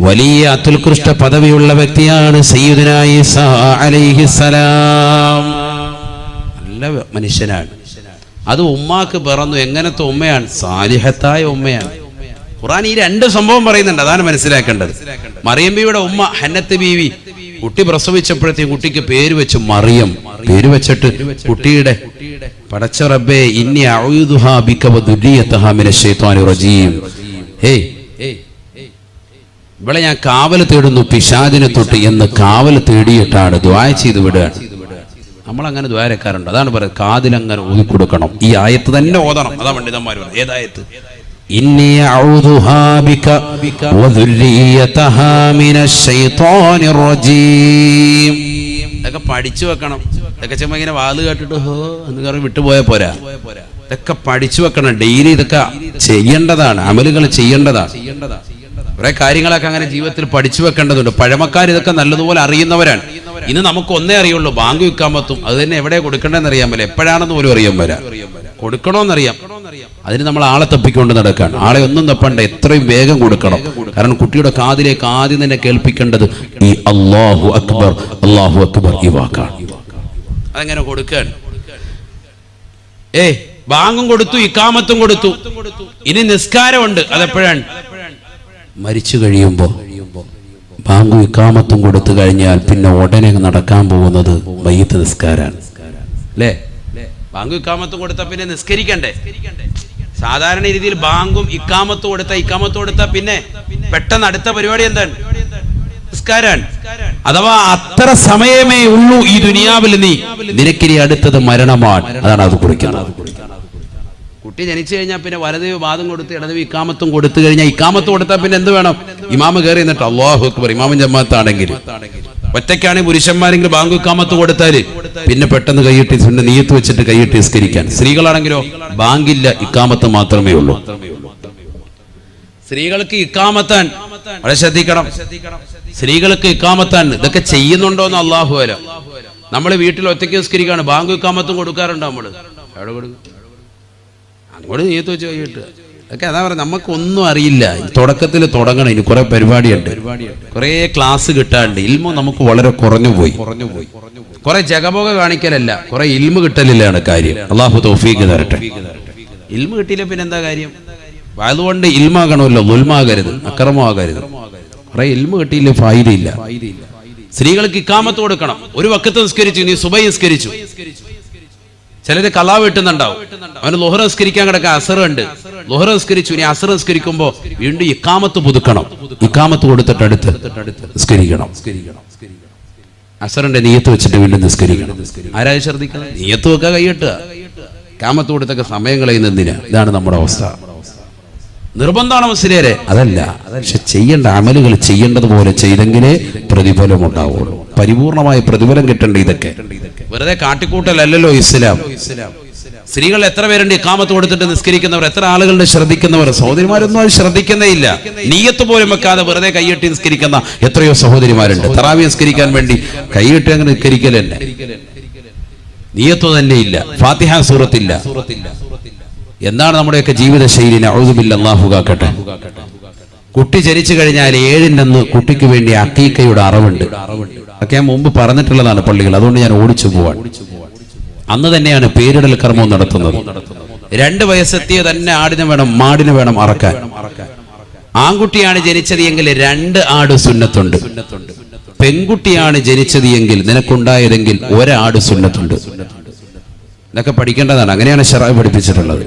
വലിയ അത്യുത്കൃഷ്ട പദവിയുള്ള വ്യക്തിയാണ് നല്ല മനുഷ്യനാണ്. അത് ഉമ്മാക്ക് പിറന്നു എങ്ങനത്തെ ഉമ്മയാണ്? സാലിഹത്തായ ഉമ്മയാണ്. ഖുറാൻ ഈ രണ്ട് സംഭവം പറയുന്നുണ്ട്. അതാണ് മനസ്സിലാക്കേണ്ടത്. മറിയം ബീവിയുടെ ഉമ്മ ഹന്നത്ത് ബീവി. കുട്ടി പ്രസവിച്ചപ്പോഴത്തേക്കും കുട്ടിക്ക് പേര് വെച്ച് മറിയം. പേര് വെച്ചിട്ട് കുട്ടിയുടെ പടച്ച റബ്ബേ ഇന്നി അഊദുഹാ ഇവിടെ ഞാൻ കാവൽ തേടുന്നു പിശാദിനെ തൊട്ട് എന്ന് കാവൽ തേടിയിട്ടാണ് ദ്വായ ചെയ്ത് വിടുകയാണ് നമ്മൾ അങ്ങനെ ദ്വാരക്കാരുണ്ട്. അതാണ് പറയുന്നത് കാതിലങ്ങനെ ഊതി കൊടുക്കണം. ഈ ആയത്ത് തന്നെ ഓതണം. അതാ പണ്ഡിതന്മാർ പറയുന്നത് ഇതൊക്കെ പഠിച്ചു വെക്കണം. ഇതൊക്കെ ചുമ്മാ ഇങ്ങനെ വാത് കേട്ടിട്ട് ഹോ എന്ന് കയറി വിട്ടുപോയാൽ പോരാ. ഇതൊക്കെ പഠിച്ചു വെക്കണം. ഡെയിലി ഇതൊക്കെ ചെയ്യേണ്ടതാണ്. അമലുകൾ ചെയ്യേണ്ടതാണ് ചെയ്യേണ്ടതാണ്. കുറെ കാര്യങ്ങളൊക്കെ അങ്ങനെ ജീവിതത്തിൽ പഠിച്ചു വെക്കേണ്ടതുണ്ട്. പഴമക്കാർ ഇതൊക്കെ നല്ലതുപോലെ അറിയുന്നവരാണ്. ഇന്ന് നമുക്ക് ഒന്നേ അറിയുള്ളൂ ബാങ്ക് വിൽക്കാൻ പറ്റും. അത് തന്നെ എവിടെ കൊടുക്കണ്ടെന്ന് അറിയാൻ പറ്റില്ല. എപ്പോഴാണെന്ന് പോലും അറിയാൻ വരാം കൊടുക്കണമെന്നറിയാം അതിന് നമ്മൾ ആളെ തപ്പിക്കൊണ്ട് നടക്കാൻ ആളെ ഒന്നും തപ്പണ്ട എത്രയും വേഗം കൊടുക്കണം. കാരണം കുട്ടിയുടെ കാതിലേക്ക് ആദ്യം തന്നെ കേൾപ്പിക്കേണ്ടത് ഈ അള്ളാഹു അക്ബർ അള്ളാഹു അക്ബർ ഈ വാക്കാണ്. അതെങ്ങനെ കൊടുക്കാൻ ഏ ബാങ്കും കൊടുത്തു ഇക്കാമത്തും കൊടുത്തു. ഇനി നിസ്കാരമുണ്ട്. അതെപ്പോഴാണ്? മരിച്ചു കഴിയുമ്പോൾ ബാങ്കു ഇക്കാമത്തും കൊടുത്തു കഴിഞ്ഞാൽ പിന്നെ ഉടനെ നടക്കാൻ പോകുന്നത് വൈകിട്ട് നിസ്കാരാണ്. അല്ലേ ബാങ്കു ഇക്കാമത്തും കൊടുത്താൽ പിന്നെ നിസ്കരിക്കണ്ടേ? സാധാരണ രീതിയിൽ ബാങ്കും ഇക്കാമത്തും കൊടുത്ത ഇക്കാമത്തും കൊടുത്ത പിന്നെ പെട്ടെന്ന് അടുത്ത പരിപാടി എന്താണ്? നിസ്കാരാണ്. അഥവാ അത്ര സമയമേ ഉള്ളൂ ഈ ദുനിയാവിൽ നീ നിനക്കിനി അടുത്തത് മരണമാണ്. അതാണ് അത് കുറിക്കുന്നത്. കുട്ടി ജനിച്ചു കഴിഞ്ഞാൽ പിന്നെ വലത് വാദം കൊടുത്ത് ഇടത് ഇക്കാമത്തും കൊടുത്തു കഴിഞ്ഞാൽ ഇക്കാമത്ത് കൊടുത്താൽ പിന്നെ എന്ത് വേണം? ഇമാമ കയറി എന്നിട്ട് അള്ളാഹു അക്ബർ ഇമാമൻ ജമാത്താണെങ്കിൽ. ഒറ്റയ്ക്കാണെങ്കിൽ പുരുഷന്മാരെങ്കിലും ബാങ്ക് ഇക്കാമത്ത് കൊടുത്താൽ പിന്നെ പെട്ടെന്ന് കൈയിട്ട് നീയത്ത് വെച്ചിട്ട് കൈയിട്ട് നിസ്കരിക്കാൻ. സ്ത്രീകളാണെങ്കിലോ ബാങ്കില്ല ഇക്കാമത്ത് മാത്രമേ ഉള്ളൂ. സ്ത്രീകൾക്ക് ഇക്കാമത്താൻ വളരെ ശ്രദ്ധിക്കണം. സ്ത്രീകൾക്ക് ഇക്കാമത്താൻ ഇതൊക്കെ ചെയ്യുന്നുണ്ടോ എന്ന് അള്ളാഹു അല്ല നമ്മൾ വീട്ടിൽ ഒറ്റയ്ക്ക് നിസ്കരിക്കാണ്. ബാങ്ക് ഇക്കാമത്തും കൊടുക്കാറുണ്ടോ നമ്മൾ? എവിടെ കൊടുക്കും? അങ്ങോട്ട് നീയത്ത് വെച്ച് കഴിയിട്ട് ഒക്കെ അതാ പറയുക നമുക്കൊന്നും അറിയില്ല. തുടക്കത്തിൽ തുടങ്ങണം. ഇനി കുറെ പരിപാടിയുണ്ട്. കുറെ ക്ലാസ് കിട്ടാണ്ട്. ഇൽമോ നമുക്ക് വളരെ കുറഞ്ഞു പോയി. കുറെ ജഗമോഗ കാണിക്കലല്ല കുറെ ഇൽമ കിട്ടലില്ലാണ് കാര്യം. അള്ളാഹു തോഫീക്ക് തരട്ടെ. ഇൽമ കിട്ടിയില്ല പിന്നെ എന്താ കാര്യം? അതുകൊണ്ട് ഇൽമാകണമല്ലോ ദുൽമാകരുത് അക്രമമാകരുത്. കുറെ ഇൽമ കിട്ടിയില്ല ഫായിലില്ല സ്ത്രീകൾക്ക് ഇക്കാമത്ത് കൊടുക്കണം. ഒരു വക്കത്ത് നിസ്കരിച്ചു നീ സുബൈ നിസ്കരിച്ചു. ചിലര് കലാ വെട്ടുന്നുണ്ടാവും. അവന് ലോഹറ നിസ്കരിക്കാൻ കിടക്കാൻ അസറുണ്ട്. നിസ്കരിച്ചു. ഇനി അസർ നിസ്കരിക്കുമ്പോ വീണ്ടും ഇക്കാമത്ത് പുതുക്കണം. ഇക്കാമത്ത് കൊടുത്തിട്ട് അടുത്ത് നിസ്കരിക്കണം. അസറിന്റെ നീയത്ത് വെച്ചിട്ട് വീണ്ടും നിസ്കരിക്കണം. ആരായി ശ്രദ്ധിക്കണം? നീയത്ത് വെക്കുക കൈയിട്ട് കാമത്ത് കൊടുത്തൊക്കെ സമയം കളയുന്നതിന് ഇതാണ് നമ്മുടെ അവസ്ഥ. നിർബന്ധമാണ് മുസ്ലിയരെ. അതല്ല. പക്ഷെ ചെയ്യേണ്ട അമലുകൾ ചെയ്യേണ്ടതുപോലെ ചെയ്തെങ്കിലേ പ്രതിഫലം ഉണ്ടാവുള്ളൂ പരിപൂർണമായ പ്രതിഫലം കിട്ടേണ്ട ഇതൊക്കെ. വെറുതെ കാട്ടിക്കൂട്ടലല്ലോ ഇസ്ലാം. സ്ത്രീകൾ എത്ര പേരുണ്ട് ഇക്കാമത്ത് കൊടുത്തിട്ട് നിസ്കരിക്കുന്നവർ? എത്ര ആളുകളുടെ ശ്രദ്ധിക്കുന്നവർ? സഹോദരിമാരൊന്നും അത് ശ്രദ്ധിക്കുന്നേ ഇല്ല നീയത്ത് പോലും വെക്കാതെ വെറുതെ കൈയിട്ട് നിസ്കരിക്കുന്ന എത്രയോ സഹോദരിമാരുണ്ട്. തറാവി നിസ്കരിക്കാൻ വേണ്ടി കൈയിട്ട് അങ്ങനെ നിസ്കരിക്കലല്ലേ നീയത്ത് തന്നെ ഇല്ല. ഫാത്തിഹ സൂറത്തില്ല. എന്താണ് നമ്മുടെയൊക്കെ ജീവിതശൈലി? ഔദുബില്ല അള്ളാഹു കുട്ടി ജനിച്ചു കഴിഞ്ഞാൽ ഏഴിനെന്ന് കുട്ടിക്ക് വേണ്ടി അക്കീക്കയുടെ അറിവുണ്ട്. ഒക്കെ ഞാൻ മുമ്പ് പറഞ്ഞിട്ടുള്ളതാണ് പള്ളികൾ. അതുകൊണ്ട് ഞാൻ ഓടിച്ചു പോവാൻ. അന്ന് തന്നെയാണ് പേരിടൽ കർമ്മം നടത്തുന്നത്. രണ്ട് വയസ്സെത്തിയ തന്നെ ആടിനെ വേണം മാടിനെ വേണം അറക്കാൻ. ആൺകുട്ടിയാണ് ജനിച്ചത് എങ്കിൽ രണ്ട് ആട് സുന്നത്തുണ്ട്. പെൺകുട്ടിയാണ് ജനിച്ചത് എങ്കിൽ നിനക്കുണ്ടായതെങ്കിൽ ഒരാട് സുന്നത്തുണ്ട്. ഇതൊക്കെ പഠിക്കേണ്ടതാണ്. അങ്ങനെയാണ് ഷറായി പഠിപ്പിച്ചിട്ടുള്ളത്.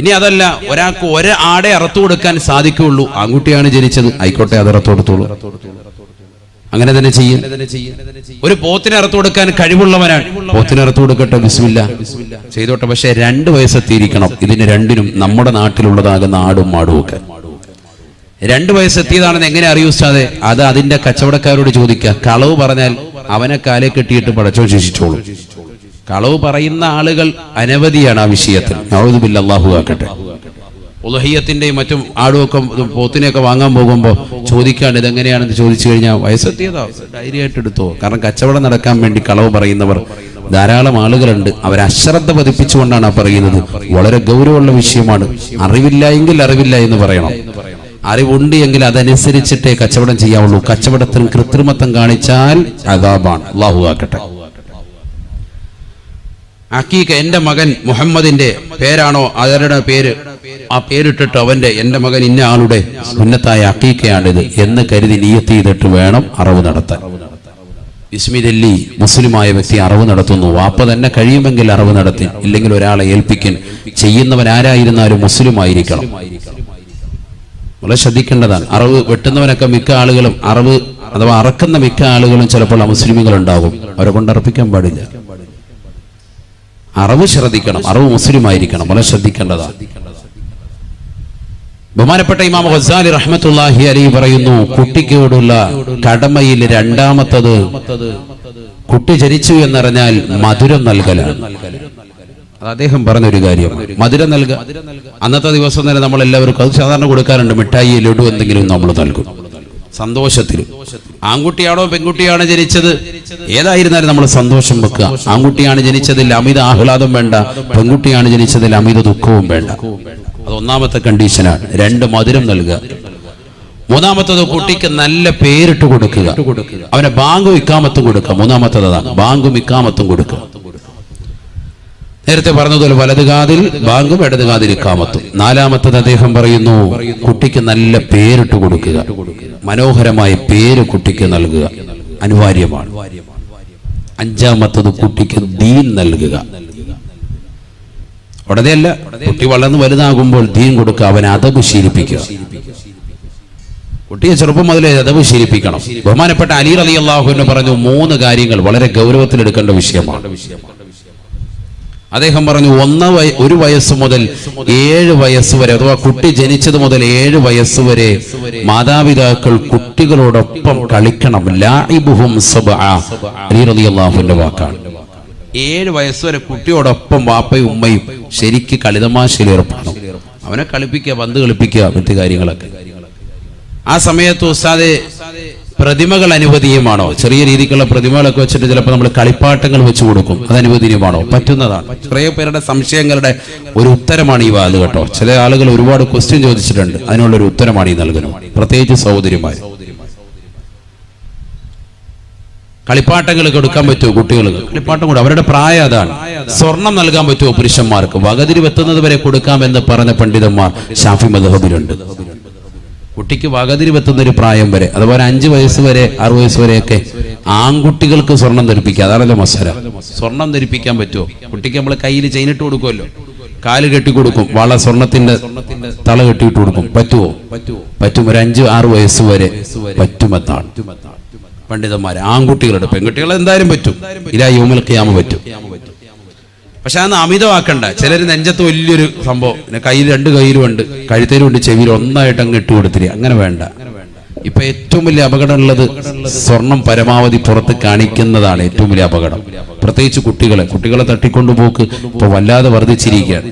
ഇനി അതല്ല ഒരാൾക്ക് ഒരു ആടെ അറുത്തു കൊടുക്കാൻ സാധിക്കുള്ളൂ ആൺകുട്ടിയാണ് ജനിച്ചത് ആയിക്കോട്ടെ അത് അറുത്തു കൊടുത്തോളൂ. അങ്ങനെ തന്നെ ചെയ്യും. ഒരു പോത്തിനെ അറുത്തു കൊടുക്കാൻ കഴിവുള്ളവനാണ്. പോത്തിനെ അറുത്തു കൊടുക്കട്ടെ ബിസ്മില്ല. ചെയ്തോട്ടെ പക്ഷെ രണ്ട് വയസ്സെത്തിയിരിക്കണം ഇതിന് രണ്ടിനും നമ്മുടെ നാട്ടിലുള്ളതാകുന്ന ആടും മാടും ഒക്കെ. രണ്ട് വയസ്സെത്തിയതാണെന്ന് എങ്ങനെ അറിയൂ സാതെ അത് അതിന്റെ കച്ചവടക്കാരോട് ചോദിക്കുക. കളവ് പറഞ്ഞാൽ അവനെ കാലേ കെട്ടിയിട്ട് പടച്ചോ ശിക്ഷിച്ചോളൂ. കളവ് പറയുന്ന ആളുകൾ അനവധിയാണ് ആ വിഷയത്തിൽ. അള്ളാഹു ആക്കട്ടെ. ഉലഹിയത്തിന്റെയും മറ്റും ആടുമൊക്കെ പോത്തിനെയൊക്കെ വാങ്ങാൻ പോകുമ്പോൾ ചോദിക്കാണ്ട് ഇതെങ്ങനെയാണെന്ന് ചോദിച്ചു കഴിഞ്ഞാൽ വയസ്സെത്തിയതോ. ധൈര്യമായിട്ട് എടുത്തോ. കാരണം കച്ചവടം നടക്കാൻ വേണ്ടി കളവ് പറയുന്നവർ ധാരാളം ആളുകളുണ്ട്. അവർ അശ്രദ്ധ പതിപ്പിച്ചുകൊണ്ടാണ് ആ പറയുന്നത്. വളരെ ഗൗരവമുള്ള വിഷയമാണ്. അറിവില്ല എങ്കിൽ അറിവില്ല എന്ന് പറയണം. അറിവുണ്ട് എങ്കിൽ അതനുസരിച്ചിട്ടേ കച്ചവടം ചെയ്യാവുള്ളൂ. കച്ചവടത്തിന് കൃത്രിമത്വം കാണിച്ചാൽ അതാബാണ് അള്ളാഹു ആക്കട്ടെ. അക്കീക്ക് എന്റെ മകൻ മുഹമ്മദിന്റെ പേരാണോ? അവരുടെ പേര്? ആ പേരിട്ടിട്ട് അവന്റെ എന്റെ മകൻ ഇന്ന ആളുടെ സുന്നത്തായ അക്കീക്കയാണിത് എന്ന് കരുതി നീയത്ത് ചെയ്തിട്ട് വേണം അറിവ് നടത്താൻ. ഇസ്മിദല്ലി മുസ്ലിമായ വ്യക്തി അറിവ് നടത്തുന്നു. വാപ്പ തന്നെ കഴിയുമെങ്കിൽ അറിവ് നടത്തി. ഇല്ലെങ്കിൽ ഒരാളെ ഏൽപ്പിക്കൻ ചെയ്യുന്നവൻ ആരായിരുന്നാലും മുസ്ലിം ആയിരിക്കണം. വളരെ ശ്രദ്ധിക്കേണ്ടതാണ്. അറിവ് വെട്ടുന്നവനൊക്കെ മിക്ക ആളുകളും അറിവ് അഥവാ അറക്കുന്ന മിക്ക ആളുകളും ചിലപ്പോൾ അമുസ്ലിമുകൾ ഉണ്ടാകും അവരെ കൊണ്ട് അർപ്പിക്കാൻ പാടില്ല. അറിവ് ശ്രദ്ധിക്കണം അറിവ് മുസ്ലിം ആയിരിക്കണം വളരെ ശ്രദ്ധിക്കേണ്ടതാണ്. ബഹുമാനപ്പെട്ട ഇമാം ഹസാലി റഹ്മത്തുള്ളാഹി അലി പറയുന്നു കുട്ടിക്കോടുള്ള കടമയിൽ രണ്ടാമത്തത് കുട്ടി ജനിച്ചു എന്നറിഞ്ഞാൽ മധുരം നൽകലാണ്. അദ്ദേഹം പറഞ്ഞൊരു കാര്യം. മധുരം നൽകുക. അന്നത്തെ ദിവസം തന്നെ നമ്മൾ എല്ലാവർക്കും അത് സാധാരണ കൊടുക്കാറുണ്ട്. മിഠായി ലഡു എന്തെങ്കിലും നമ്മൾ നൽകും. സന്തോഷത്തിൽ ആൺകുട്ടിയാണോ പെൺകുട്ടിയാണോ ജനിച്ചത്? ഏതായിരുന്നാലും നമ്മൾ സന്തോഷം വെക്കുക. ആൺകുട്ടിയാണ് ജനിച്ചതിൽ അമിത ആഹ്ലാദം വേണ്ട. പെൺകുട്ടിയാണ് ജനിച്ചതിൽ അമിത ദുഃഖവും വേണ്ട. അത് ഒന്നാമത്തെ കണ്ടീഷനാണ് രണ്ട് മധുരം നൽകുക. മൂന്നാമത്തത് കുട്ടിക്ക് നല്ല പേരിട്ട് കൊടുക്കുക. അവനെ ബാങ്ക് ഇക്കാമത്തും കൊടുക്കുക. മൂന്നാമത്തത് അതാണ്. ബാങ്കും ഇക്കാമത്തും കൊടുക്കുക. നേരത്തെ പറഞ്ഞതുപോലെ വലത് കാതിൽ ബാങ്കും ഇടത് കാതിൽ ഇക്കാമത്തും. നാലാമത്തത് അദ്ദേഹം പറയുന്നു കുട്ടിക്ക് നല്ല പേരിട്ട് കൊടുക്കുക. മനോഹരമായ പേര് കുട്ടിക്ക് നൽകുക. അനിവാര്യമാണ്. അഞ്ചാമത്തത് കുട്ടിക്ക് ദീൻ നൽകുക. ഉടനെയല്ല കുട്ടി വളർന്ന് വലുതാകുമ്പോൾ ദീൻ കൊടുക്കുക അവനെ അതവ് ശീലിപ്പിക്കുക. കുട്ടിയെ ചെറുപ്പം മുതലേ അതവ് ശീലിപ്പിക്കണം. ബഹുമാനപ്പെട്ട അലി അലി അള്ളാഹുവിന് പറഞ്ഞു മൂന്ന് കാര്യങ്ങൾ വളരെ ഗൗരവത്തിലെടുക്കേണ്ട വിഷയമാണ്. അദ്ദേഹം പറഞ്ഞു ഒന്ന വയ ഒരു വയസ്സ് മുതൽ ഏഴ് വയസ്സ് വരെ അഥവാ കുട്ടി ജനിച്ചത് മുതൽ ഏഴ് വയസ്സ് വരെ മാതാപിതാക്കൾ കുട്ടികളോടൊപ്പം കളിക്കണം. ലാഇബുഹും വാക്കാണ്. ഏഴ് വയസ്സ് വരെ കുട്ടിയോടൊപ്പം വാപ്പയും ഉമ്മയും ശരിക്ക് കളിതമാശയിൽ ഏർപ്പെടണം. അവനെ കളിപ്പിക്കുക പന്ത് കളിപ്പിക്കുക മറ്റു കാര്യങ്ങളൊക്കെ. ആ സമയത്ത് ഉസ്താദെ പ്രതിമകൾ അനുവദീയമാണോ ചെറിയ രീതിക്കുള്ള പ്രതിമകളൊക്കെ വെച്ചിട്ട് ചിലപ്പോൾ നമ്മൾ കളിപ്പാട്ടങ്ങൾ വെച്ചു കൊടുക്കും. അത് അനുവദനീയമാണോ? പറ്റുന്നതാണ്. കുറേ പേരുടെ സംശയങ്ങളുടെ ഒരു ഉത്തരമാണ് ഈ വാത് കേട്ടോ. ചില ആളുകൾ ഒരുപാട് ക്വസ്റ്റ്യൻ ചോദിച്ചിട്ടുണ്ട്. അതിനുള്ള ഒരു ഉത്തരമാണ് ഈ നൽകുന്നത് പ്രത്യേകിച്ച് സൗകര്യമായി കളിപ്പാട്ടങ്ങൾ കൊടുക്കാൻ പറ്റുമോ കുട്ടികൾക്ക്? കളിപ്പാട്ടം കൂടെ അവരുടെ പ്രായം അതാണ്. സ്വർണം നൽകാൻ പറ്റുമോ പുരുഷന്മാർക്ക്? വകതിരി വെത്തുന്നത് വരെ കൊടുക്കാമെന്ന് പറഞ്ഞ പണ്ഡിതന്മാർ ഷാഫി മദഹബിലുണ്ട്. കുട്ടിക്ക് വകതിരി വെത്തുന്ന ഒരു പ്രായം വരെ അതുപോലെ അഞ്ച് വയസ്സ് വരെ ആറു വയസ്സ് വരെയൊക്കെ ആൺകുട്ടികൾക്ക് സ്വർണം ധരിപ്പിക്കുക. അതാണല്ലോ മസാല. സ്വർണം ധരിപ്പിക്കാൻ പറ്റുമോ? കുട്ടിക്ക് നമ്മൾ കയ്യിൽ ചെയിനിട്ട് കൊടുക്കുമല്ലോ. കാൽ കെട്ടി കൊടുക്കും. വള സ്വർണത്തിന്റെ തള കെട്ടിയിട്ട് കൊടുക്കും. പറ്റുമോ? പറ്റും. ഒരു അഞ്ച് ആറ് വയസ്സ് വരെ പറ്റുമെന്നാണ് പണ്ഡിതന്മാരെ ആൺകുട്ടികളുടെ പെൺകുട്ടികൾ എന്തായാലും പറ്റും. ഇല്ല യോമൽ ഖിയാമ പറ്റും. പക്ഷെ അന്ന് അമിതമാക്കണ്ട. ചിലർ നെഞ്ചത്ത് വലിയൊരു സംഭവം. കയ്യിൽ രണ്ട് കയ്യിലും ഉണ്ട് ചെവിയിൽ ഒന്നായിട്ട് അങ്ങ് ഇട്ട് കൊടുത്തിരി അങ്ങനെ വേണ്ട. ഇപ്പൊ ഏറ്റവും വലിയ അപകടം ഉള്ളത് സ്വർണം പരമാവധി പുറത്ത് കാണിക്കുന്നതാണ് ഏറ്റവും വലിയ അപകടം. പ്രത്യേകിച്ച് കുട്ടികളെ. കുട്ടികളെ തട്ടിക്കൊണ്ടുപോക്ക് ഇപ്പൊ വല്ലാതെ വർദ്ധിച്ചിരിക്കുകയാണ്.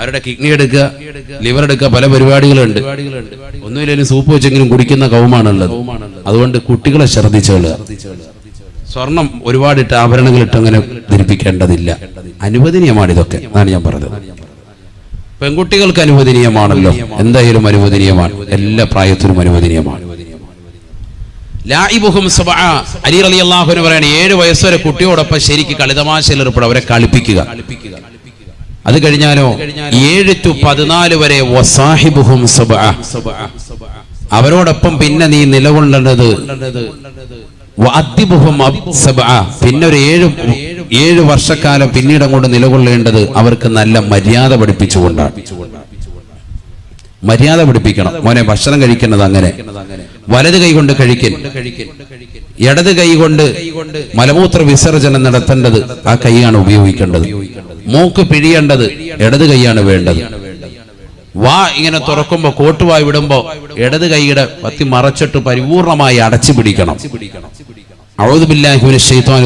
അവരുടെ കിഡ്നി എടുക്കുക ലിവർ എടുക്കുക പല പരിപാടികളുണ്ട്. ഒന്നുമില്ലെങ്കിലും സൂപ്പ് വെച്ചെങ്കിലും കുടിക്കുന്ന കൗമാണുള്ളത്. അതുകൊണ്ട് കുട്ടികളെ ശ്രദ്ധിച്ചോളുക സ്വർണം ഒരുപാടിട്ട് ആഭരണങ്ങൾ ഇട്ട് അങ്ങനെ ധരിപ്പിക്കേണ്ടതില്ല അനുവദനീയമാണ് ഇതൊക്കെ എന്നാണ് ഞാൻ പറഞ്ഞത് പെൺകുട്ടികൾക്ക് അനുവദനീയമാണല്ലോ എന്തായാലും അനുവദനീയമാണ് എല്ലാ പ്രായത്തിലും അനുവദനീയമാണ്. അലി അലി ഏഴ് വയസ്സുവരെ കുട്ടിയോടൊപ്പം ശരിക്ക് കളിതമാശയിൽ ഏർപ്പെടും അവരെ കളിപ്പിക്കുക അത് കഴിഞ്ഞാലോ ഏഴ് ടു പതിനാല് വരെ വസാഹിബുഹും. അവരോടൊപ്പം പിന്നെ നീ നിലകൊള്ളേണ്ടത്. പിന്നെ ഒരു ഏഴ് ഏഴ് വർഷക്കാലം പിന്നീട് അങ്ങോട്ട് നിലകൊള്ളേണ്ടത് അവർക്ക് നല്ല മര്യാദ പഠിപ്പിച്ചുകൊണ്ടാണ്. മര്യാദ പഠിപ്പിക്കണം. മോനെ ഭക്ഷണം കഴിക്കുന്നത് അങ്ങനെ. വലത് കൈ കൊണ്ട് കഴിക്കൽ. ഇടത് കൈ കൊണ്ട് മലമൂത്ര വിസർജനം നടത്തേണ്ടത് ആ കൈയാണ് ഉപയോഗിക്കേണ്ടത്. മൂക്ക് പിഴിയേണ്ടത് ഇടത് കൈയാണ് വേണ്ടത്. വാ ഇങ്ങനെ തുറക്കുമ്പോ കോട്ടുവായി വിടുമ്പോ ഇടത് കൈയുടെ പത്തി മറച്ചിട്ട് പരിപൂർണമായി അടച്ചു പിടിക്കണം.